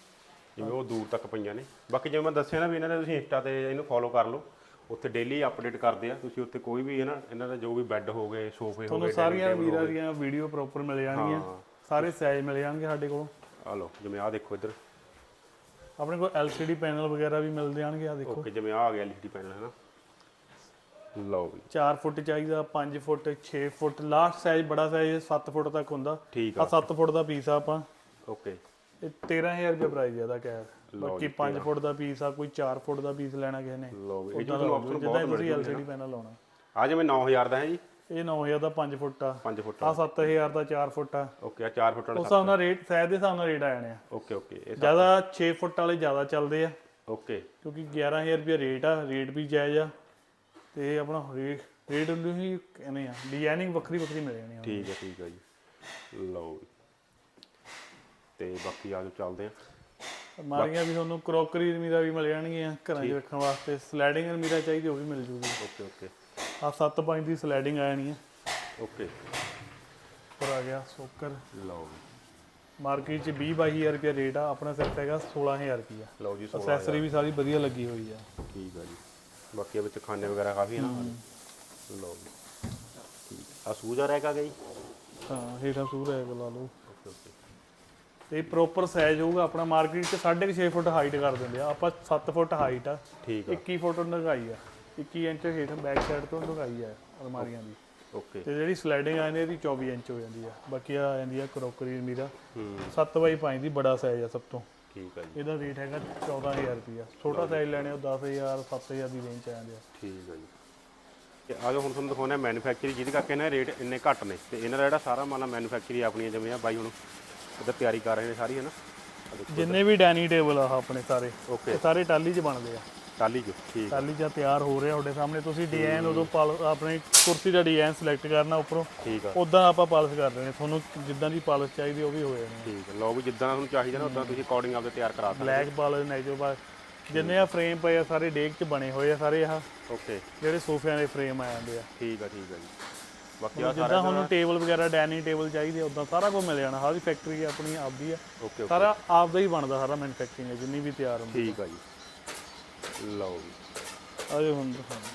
ਜਿਵੇਂ ਉਹ ਦੂਰ ਤੱਕ ਪਈਆਂ ਨੇ। ਬਾਕੀ ਜਿਵੇਂ ਮੈਂ ਦੱਸਿਆ ਨਾ ਵੀ ਇਹਨਾਂ ਦੇ ਤੁਸੀਂ ਇੰਸਟਾ ਤੇ ਇਹਨੂੰ ਫੋਲੋ ਕਰ ਲਓ। ਉੱਥੇ ਡੇਲੀ ਅਪਡੇਟ ਕਰਦੇ ਆ। ਤੁਸੀਂ ਉੱਥੇ ਕੋਈ ਵੀ ਹੈ ਨਾ ਇਹਨਾਂ ਦਾ ਜੋ ਵੀ ਬੈੱਡ ਹੋ ਗਏ ਸੋਫੇ ਹੋ
ਤੁਹਾਨੂੰ
ਗਏ
ਸਾਰੀਆਂ ਵੀਰਾਂ ਦੀਆਂ ਵੀਡੀਓ ਪ੍ਰੋਪਰ ਮਿਲ ਜਾਣਗੀਆਂ। ਸਾਰੇ ਸਾਈਜ਼ ਮਿਲ ਜਾਣਗੇ ਸਾਡੇ ਕੋਲ।
ਆ ਲਓ ਜਿਵੇਂ ਆ ਦੇਖੋ ਇੱਧਰ।
ਆਪਣੇ ਕੋਲ LCD ਪੈਨਲ ਵਗੈਰਾ ਵੀ ਮਿਲ ਜਾਣਗੇ ਆ ਦੇਖੋ।
ਓਕੇ ਜਿਵੇਂ ਆ ਗਿਆ ਐਲਈਡੀ ਪੈਨਲ ਹੈ ਨਾ? ਲਓ ਵੀ।
4 ਫੁੱਟ ਚਾਹੀਦਾ 5 ਫੁੱਟ 6 ਫੁੱਟ ਲਾਸਟ ਸਾਈਜ਼ ਬੜਾ ਸਾਈਜ਼ 7 ਫੁੱਟ ਤੱਕ ਹੁੰਦਾ।
ਠੀਕ
ਆ।
ਆ
7 ਫੁੱਟ ਦਾ ਪੀਸ ਆ ਆਪਾਂ।
ਓਕੇ
ਇਹ 13000 ਰੁਪਏ ਪ੍ਰਾਈਸ ਇਹਦਾ ਕੈਸ਼। ਬਾਕੀ 5 ਫੁੱਟ ਦਾ ਪੀਸ ਆ ਕੋਈ 4 ਫੁੱਟ ਦਾ ਪੀਸ ਲੈਣਾ ਕਿਸੇ ਨੇ।
ਲਓ ਵੀ ਇਹ ਤੁਹਾਨੂੰ
ਦਾ
ਆਪਸ਼ਨ
ਜਿੱਦਾਂ
ਬਹੁਤ ਮਿਲ ਜੂਗੇ
LCD ਪੈਨਲ ਲਾਉਣਾ।
ਆ ਜਿਵੇਂ 9000 ਦਾ ਹੈ ਜੀ।
ਇਹ 9000 ਦਾ 5 ਫੁੱਟ ਆ।
5 ਫੁੱਟ
ਆ। 7000 ਦਾ 4 ਫੁੱਟ ਆ।
ਓਕੇ ਆ 4 ਫੁੱਟ
ਉਸ
ਵਾਲਾ
ਹਿਸਾਬ ਨਾਲ ਰੇਟ ਸਾਈਜ਼ ਦੇ ਹਿਸਾਬ ਨਾਲ ਰੇਟ ਆ ਜਾਣੇ ਆ।
ਓਕੇ ਓਕੇ
ਜ਼ਿਆਦਾ 6 ਫੁੱਟ ਵਾਲੇ ਜ਼ਿਆਦਾ ਚੱਲਦੇ ਆ।
ਓਕੇ
ਕਿਉਂਕਿ 11000 ਰੁਪਏ ਰੇਟ ਆ ਰੇਟ ਵੀ ਜਾਇਜ਼ ਆ। ਤੇ ਆਪਣਾ ਰੇਟ ਰੇਟ ਨੂੰ ਹੀ ਕਹਿੰਦੇ ਆ ਡਿਜ਼ਾਈਨਿੰਗ ਵੱਖਰੀ ਵੱਖਰੀ ਮਿਲ ਜਾਣੀ ਆ।
ਠੀਕ ਹੈ ਠੀਕ ਹੈ ਜੀ। ਲਓ। ਤੇ ਬਾਕੀ ਆ ਜੋ ਚੱਲਦੇ ਆ।
ਮਾਰੀਆਂ ਵੀ ਤੁਹਾਨੂੰ ਕਰੋਕਰੀ ਅਲਮੀਰਾ ਵੀ ਮਿਲ ਜਾਣਗੀਆਂ ਘਰਾਂ 'ਚ ਰੱਖਣ ਵਾਸਤੇ। ਸਲਾਈਡਿੰਗ ਅਲਮੀਰਾ ਚਾਹੀਦੀ ਉਹ ਵੀ ਮਿਲ ਜੂਗੀ।
Okay okay.
ਆ 7.5 ਦੀ ਸਲਾਈਡਿੰਗ ਆ ਜਾਣੀ ਆ।
ਓਕੇ।
ਉੱਪਰ ਆ ਗਿਆ ਸੋਕਰ।
ਲਓ।
ਮਾਰਕੀਟ 'ਚ 20 22000 ਰੁਪਏ ਰੇਟ ਆ ਆਪਣਾ ਸਿਰਫ ਹੈਗਾ 16000 ਰੁਪਏ
ਲਓ ਜੀ 16
ਅਸੈਸਰੀ ਵੀ ਸਾਰੀ ਵਧੀਆ ਲੱਗੀ ਹੋਈ ਆ।
ਠੀਕ ਹੈ ਜੀ। ਬਾਕੀ ਇਹ ਵਿੱਚ ਖਾਣੇ ਵਗੈਰਾ ਕਾਫੀ ਹੈ ਨਾ। ਲਓ ਜੀ। ਠੀਕ। ਆ ਸੂਜਾ ਰਹਿ ਜੀ?
ਹਾਂ ਹੇਠਾਂ ਸੂਰ ਹੈ ਲਾ ਲਓ।
Okay okay.
ਤੇ ਪ੍ਰੋਪਰ ਸਾਈਜ਼ ਹੋਊਗਾ ਆਪਣਾ ਮਾਰਕੀਟ 'ਚ 6.5 ਫੁੱਟ ਹਾਈਟ ਕਰ ਦਿੰਦੇ ਆ। ਆਪਾਂ 7 ਫੁੱਟ ਹਾਈਟ ਆ।
ਠੀਕ ਆ।
21 ਫੁੱਟ ਡੂੰਘਾਈ ਆ। 21 ਇੰਚ ਹੇਠ ਬੈਕ ਸਾਈਡ ਤੋਂ ਡੂੰਘਾਈ ਆ ਅਲਮਾਰੀਆਂ ਦੀ।
ਓਕੇ।
ਤੇ ਜਿਹੜੀ ਸਲਾਈਡਿੰਗ ਆ ਇਹਦੀ 24 ਇੰਚ ਹੋ ਜਾਂਦੀ ਆ। ਬਾਕੀ ਆ ਜਾਂਦੀ ਆ ਕਰੋਕਰੀ ਮੀਰਾ
ਹੂੰ।
7 ਬਾਈ 5 ਦੀ ਬੜਾ ਸਾਈਜ਼ ਆ ਸਭ ਤੋਂ।
ਠੀਕ ਆ ਜੀ।
ਇਹਦਾ ਰੇਟ ਹੈਗਾ 14000 ਰੁਪਿਆ ਛੋਟਾ ਸਾਈਜ਼ ਲੈਣੇ ਉਹ 10000 7000 ਦੀ ਰੇਂਜ ਚ ਆ ਜਾਂਦੇ ਆ।
ਠੀਕ ਆ ਜੀ। ਤੇ ਆ ਜਾਓ ਹੁਣ ਤੁਹਾਨੂੰ ਦਿਖਾਉਂਦੇ ਆ ਮੈਨੂਫੈਕਚਰਿੰਗ ਜਿਹਦੇ ਕਰਕੇ ਦੇ ਰੇਟ ਇੰਨੇ ਘੱਟ ਨੇ। ਤੇ ਇਹਨਾਂ ਦਾ ਜਿਹੜਾ ਸਾਰਾ ਮਾਲਾ ਮੈਨੂਫੈਕਚਰਿੰਗ ਆਪਣੀਆਂ ਜਿਵੇਂ ਆ ਬਾਈ ਹੁਣ ਇਹਦਾ ਤਿਆਰੀ ਕਰ ਰਹੇ ਨੇ ਸਾਰੀ ਹੈ ਨਾ?
ਜਿੰਨੇ ਵੀ ਡਾਈਨਿੰਗ ਟੇਬਲ ਆ ਆਪਣੇ ਸਾਰੇ।
ਓਕੇ
ਇਹ ਸਾਰੇ ਟਾਲੀ 'ਚ ਬਣਦੇ ਆ।
ਟਾਲੀ ਚ ਠੀਕ
ਟਾਲੀ 'ਚ ਤਿਆਰ ਹੋ ਰਿਹਾ ਤੁਹਾਡੇ ਸਾਹਮਣੇ। ਤੁਸੀਂ ਡਿਜ਼ਾਈਨ ਉਦੋਂ ਪਾਲ ਆਪਣੀ ਕੁਰਸੀ ਦਾ ਡਿਜ਼ਾਈਨ ਸਿਲੈਕਟ ਕਰਨਾ ਉੱਪਰੋਂ।
ਠੀਕ ਆ।
ਉਦਾਂ ਆਪਾਂ ਪਾਲਿਸ਼ ਕਰ ਨੇ ਤੁਹਾਨੂੰ ਜਿੱਦਾਂ ਦੀ ਪਾਲਿਸ਼ ਚਾਹੀਦੀ ਉਹ ਵੀ ਹੋ ਜਾਣੀ
ਠੀਕ ਆ। ਲਓ ਵੀ ਜਿੱਦਾਂ ਤੁਹਾਨੂੰ ਚਾਹੀਦਾ ਨਾ ਉਦਾਂ ਤੁਸੀਂ ਅਕੋਰਡਿੰਗ ਆਪਦੇ ਤਿਆਰ ਕਰਾ ਸਕਦੇ
ਬਲੈਕ ਪਾਲਿਸ਼ ਨੈਚੁਰਲ ਪਾਲਿਸ਼। ਜਿੰਨੇ ਆ ਫਰੇਮ ਪਏ ਆ ਸਾਰੇ ਡੇਕ 'ਚ ਬਣੇ ਹੋਏ ਆ ਸਾਰੇ ਆਹ।
ਓਕੇ।
ਜਿਹੜੇ ਸੋਫਿਆਂ ਦੇ ਫਰੇਮ ਆ ਜਾਂਦੇ ਆ।
ਠੀਕ ਆ ਠੀਕ ਆ ਜੀ। ਬਾਕੀ ਆ
ਜਿੱਦਾਂ ਤੁਹਾਨੂੰ ਟੇਬਲ ਵਗੈਰਾ ਡਾਈਨਿੰਗ ਟੇਬਲ ਚਾਹੀਦੇ ਉਦਾਂ ਸਾਰਾ ਕੁਝ ਮਿਲ ਜਾਣਾ। ਸਾਰੀ ਫੈਕਟਰੀ ਆਪਣੀ ਆਪਦੀ ਆ। ਸਾਰਾ ਆਪਦਾ ਹੀ ਬਣਦਾ ਸਾਰਾ ਮੈਨੂਫੈਕਚਰਿੰਗ ਜਿੰਨੀ ਵੀ ਤਿਆਰ ਹੁੰਦੀ
ਠੀਕ ਆ ਜੀ। ਲਓ ਜੀ।
ਆਜੋ ਹੁਣ ਦਿਖਾਉਂਦੇ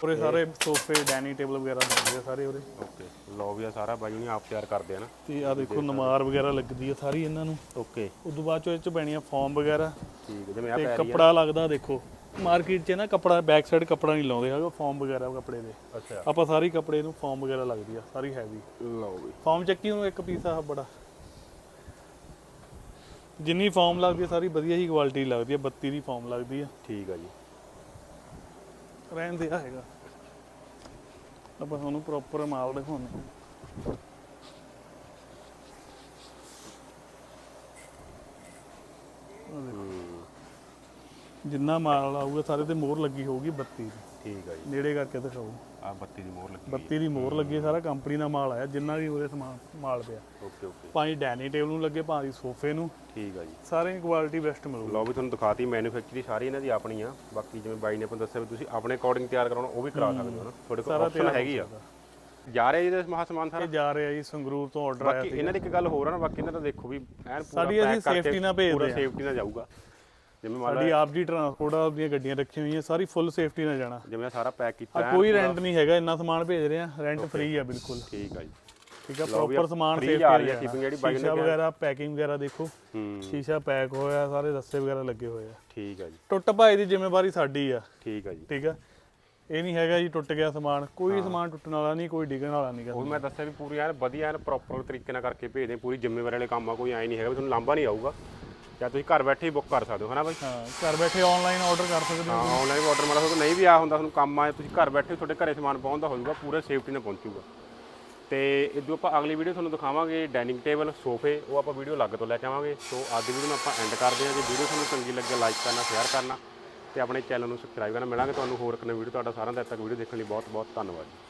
ਪੂਰੇ ਸਾਰੇ ਸੋਫੇ ਡਾਈਨਿੰਗ ਟੇਬਲ ਵਗੈਰਾ ਬਣਦੇ ਆ ਸਾਰੇ ਉਰੇ।
ਓਕੇ ਲਓ ਵੀ ਆ ਸਾਰਾ ਬਾਈ ਹੁਣੀ ਆਪ ਤਿਆਰ ਕਰਦੇ ਆ ਨਾ।
ਤੇ ਆ ਦੇਖੋ ਨਮਾਰ ਵਗੈਰਾ ਲੱਗਦੀ ਆ ਸਾਰੀ ਇਹਨਾਂ ਨੂੰ।
ਓਕੇ।
ਉਸ ਤੋਂ ਬਾਅਦ ਚੋਂ ਇਹ ਚ ਪੈਣੀਆਂ ਫਾਰਮ ਵਗੈਰਾ।
ਠੀਕ ਜਿਵੇਂ ਆ ਪੈ ਰਹੀ ਆ।
ਕੱਪੜਾ ਲੱਗਦਾ ਦੇਖੋ ਮਾਰਕੀਟ 'ਚ ਨਾ ਕੱਪੜਾ ਬੈਕ ਸਾਈਡ ਕੱਪੜਾ ਨਹੀਂ ਲਾਉਂਦੇ ਹੈਗੇ ਫਾਰਮ ਵਗੈਰਾ ਕੱਪੜੇ ਦੇ।
ਅੱਛਾ।
ਆਪਾਂ ਸਾਰੀ ਕੱਪੜੇ ਨੂੰ ਫਾਰਮ ਵਗੈਰਾ ਲੱਗਦੀ ਆ ਸਾਰੀ ਹੈਵੀ
ਲਓ ਵੀ।
ਫਾਰਮ ਚੱਕੀ ਨੂੰ ਇੱਕ ਪੀਸ ਆ ਬੜਾ। ਜਿੰਨੀ ਫਾਰਮ ਲੱਗਦੀ ਆ ਸਾਰੀ ਵਧੀਆ ਹੀ ਕੁਆਲਿਟੀ ਲੱਗਦੀ ਆ 32 ਦੀ ਫਾਰਮ ਲੱਗਦੀ ਆ
ਠੀਕ ਆ ਜੀ।
ਰਹਿਣ ਦੇ ਹੈਗਾ। ਆਪਾਂ ਤੁਹਾਨੂੰ ਪ੍ਰੋਪਰ ਮਾਲ ਦਿਖਾਉਂਦੇ
ਹੂੰ।
ਜਿੰਨਾ ਮਾਲ ਆਊਗਾ ਸਾਰੇ ਤੇ ਮੋਹਰ ਲੱਗੀ ਹੋਊਗੀ 32 ਦੀ।
ਠੀਕ ਆ ਜੀ।
ਨੇੜੇ ਕਰਕੇ ਦਿਖਾਓ।
ਆ 32 ਦੀ ਮੋਹਰ ਲੱਗੀ
32 ਦੀ ਮੋਹਰ ਲੱਗੀ ਹੈ, ਸਾਰਾ ਕੰਪਨੀ ਦਾ ਮਾਲ ਆਇਆ ਜਿੰਨਾ ਵੀ ਉਹਦੇ ਸਮਾਨ ਮਾਲ ਪਿਆ।
Okay okay.
ਭਾਵੇਂ ਡਾਈਨਿੰਗ ਟੇਬਲ ਨੂੰ ਲੱਗੇ ਭਾਵੇਂ ਸੋਫੇ ਨੂੰ
ਠੀਕ ਆ ਜੀ।
ਸਾਰੇ ਕੁਆਲਿਟੀ ਬੈਸਟ ਮਿਲੂਗੀ।
ਲਓ ਵੀ ਤੁਹਾਨੂੰ ਦਿਖਾਤੀ ਮੈਨੂਫੈਕਚਰਿੰਗ ਸਾਰੀ ਇਹਨਾਂ ਦੀ ਆਪਣੀ ਆ ਬਾਕੀ ਜਿਵੇਂ ਬਾਈ ਨੇ ਆਪਾਂ ਦੱਸਿਆ ਵੀ ਤੁਸੀਂ ਆਪਣੇ ਅਕੋਰਡਿੰਗ ਤਿਆਰ ਕਰਾਉਣਾ ਉਹ ਵੀ ਕਰਾ ਸਕਦੇ ਹੋ ਨਾ। ਤੁਹਾਡੇ ਕੋਲ ਆਪਸ਼ਨ ਹੈਗੀ ਆ। ਜਾ ਰਿਹਾ ਇਹਦੇ ਮਹਾ ਸਮਾਨ ਸਾਰਾ?
ਇਹ ਜਾ ਰਿਹਾ ਜੀ ਸੰਗਰੂਰ ਤੋਂ ਆਰਡਰ ਆਇਆ
ਬਾਕੀ ਇਹਨਾਂ ਦੀ ਇੱਕ ਗੱਲ ਹੋਰ ਆ ਨਾ ਬਾਕੀ ਇਹਨਾਂ ਦਾ ਦੇਖੋ ਵੀ ਐਨ ਪੂਰਾ
ਸਾਡੀ ਅਸੀਂ
ਕਰਕੇ
safety ਨਾਲ ਭੇਜਦੇ
ਪੂਰਾ
ਆ।
ਸੇਫਟੀ ਨਾਲ ਜਾਊਗਾ। ਜਿਵੇਂ ਮੰਨ
ਸਾਡੀ ਆਪ ਦੀ ਟਰਾਂਸਪੋਰਟ ਆਪਦੀਆਂ ਗੱਡੀਆਂ ਰੱਖੀਆਂ ਹੋਈਆਂ ਸਾਰੀ ਫੁੱਲ ਸੇਫਟੀ ਨਾਲ ਜਾਣਾ।
ਜਿਵੇਂ ਸਾਰਾ ਪੈਕ ਕੀਤਾ
ਆ
ਐਨ
ਕੋਈ ਰੈਂਟ ਨਹੀਂ ਹੈਗਾ ਇੰਨਾ ਸਮਾਨ ਭੇਜ ਰਹੇ ਆ ਰੈਂਟ ਫ੍ਰੀ ਆ ਬਿਲਕੁਲ।
ਠੀਕ ਆ ਜੀ।
ਠੀਕ ਆ ਪ੍ਰੋਪਰ ਸਮਾਨ ਸੇਫਟੀ ਨਾਲ
ਰਹੀ ਆ shipping ਜਿਹੜੀ ਬਾਈ ਨੇ
ਸ਼ੀਸ਼ਾ। ਵਗੈਰਾ ਪੈਕਿੰਗ ਵਗੈਰਾ ਦੇਖੋ।
ਹੂੰ।
ਸ਼ੀਸ਼ਾ ਪੈਕ ਹੋਇਆ ਸਾਰੇ ਰੱਸੇ ਵਗੈਰਾ ਲੱਗੇ ਹੋਏ ਆ।
ਠੀਕ ਆ ਜੀ।
ਟੁੱਟ ਭਾਈ ਦੀ ਜ਼ਿੰਮੇਵਾਰੀ ਸਾਡੀ ਆ।
ਠੀਕ ਆ ਜੀ।
ਠੀਕ ਆ। ਇਹ ਨਹੀਂ ਹੈਗਾ ਜੀ ਟੁੱਟ ਗਿਆ ਸਮਾਨ ਕੋਈ ਸਮਾਨ ਟੁੱਟਣ ਵਾਲਾ ਨਹੀਂ ਕੋਈ ਡਿੱਗਣ ਵਾਲਾ ਨਹੀਂ
ਉਹ ਮੈਂ ਦੱਸਿਆ ਵੀ ਪੂਰੀ ਐਨ ਵਧੀਆ ਐਨ ਪ੍ਰੋਪਰ ਤਰੀਕੇ ਨਾਲ ਕਰਕੇ ਭੇਜਦੇ ਪੂਰੀ ਜ਼ਿੰਮੇਵਾਰੀ ਵਾਲੇ ਕੰਮ ਆ ਕੋਈ ਐ ਨਹੀਂ ਹੈਗਾ ਵੀ ਤੁਹਾਨੂੰ ਲਾਂਭਾ ਨਹੀਂ ਆਊਗਾ। ਜਾਂ ਤੁਸੀਂ ਘਰ ਬੈਠੇ ਹੀ ਬੁੱਕ ਕਰ ਸਕਦੇ ਹੋ ਹਨਾ ਬਾਈ?
ਹਾਂ ਘਰ ਬੈਠੇ ਆਨਲਾਈਨ ਆਰਡਰ ਕਰ ਸਕਦੇ ਹੋ
ਹਾਂ ਆਨਲਾਈਨ ਆਰਡਰ ਮਾਰਾ ਤੁਹਾਨੂੰ ਨਹੀਂ ਵੀ ਆ ਹੁੰਦਾ ਤੁਹਾਨੂੰ ਕੰਮ ਆਏ ਤੁਸੀਂ ਘਰ ਬੈਠੇ ਤੁਹਾਡੇ ਘਰੇ ਸਮਾਨ ਪਹੁੰਚਦਾ ਹੋਊਗਾ ਪੂਰੇ ਸੇਫਟੀ ਨਾਲ ਪਹੁੰਚੂਗਾ। ਤੇ ਇਦੋਂ ਆਪਾਂ ਅਗਲੀ ਵੀਡੀਓ ਤੁਹਾਨੂੰ ਦਿਖਾਵਾਂਗੇ ਡਾਈਨਿੰਗ ਟੇਬਲ ਸੋਫੇ ਉਹ ਆਪਾਂ ਵੀਡੀਓ ਲੱਗ ਤੋਂ ਲੈ ਕੇ ਆਵਾਂਗੇ। ਸੋ ਅੱਜ ਦੀ ਵੀਡੀਓ ਨੂੰ ਆਪਾਂ ਐਂਡ ਕਰਦੇ ਹਾਂ। ਜੇ ਵੀਡੀਓ ਤੁਹਾਨੂੰ ਚੰਗੀ ਲੱਗੇ ਲਾਈਕ ਕਰਨਾ ਸ਼ੇਅਰ ਕਰਨਾ ਤੇ ਆਪਣੇ ਚੈਨਲ ਨੂੰ ਸਬਸਕ੍ਰਾਈਬ ਕਰਨਾ ਮਿਲਾਂਗੇ ਤੁਹਾਨੂੰ ਹੋਰ ਇੱਕ ਨਵੀਂ ਵੀਡੀਓ ਤੁਹਾਡਾ ਸਾਰਿਆਂ ਦਾ ਤੱਕ ਵੀਡੀਓ ਦੇਖਣ ਲਈ ਬਹੁਤ ਬਹੁਤ ਧੰਨਵਾਦ ਜੀ।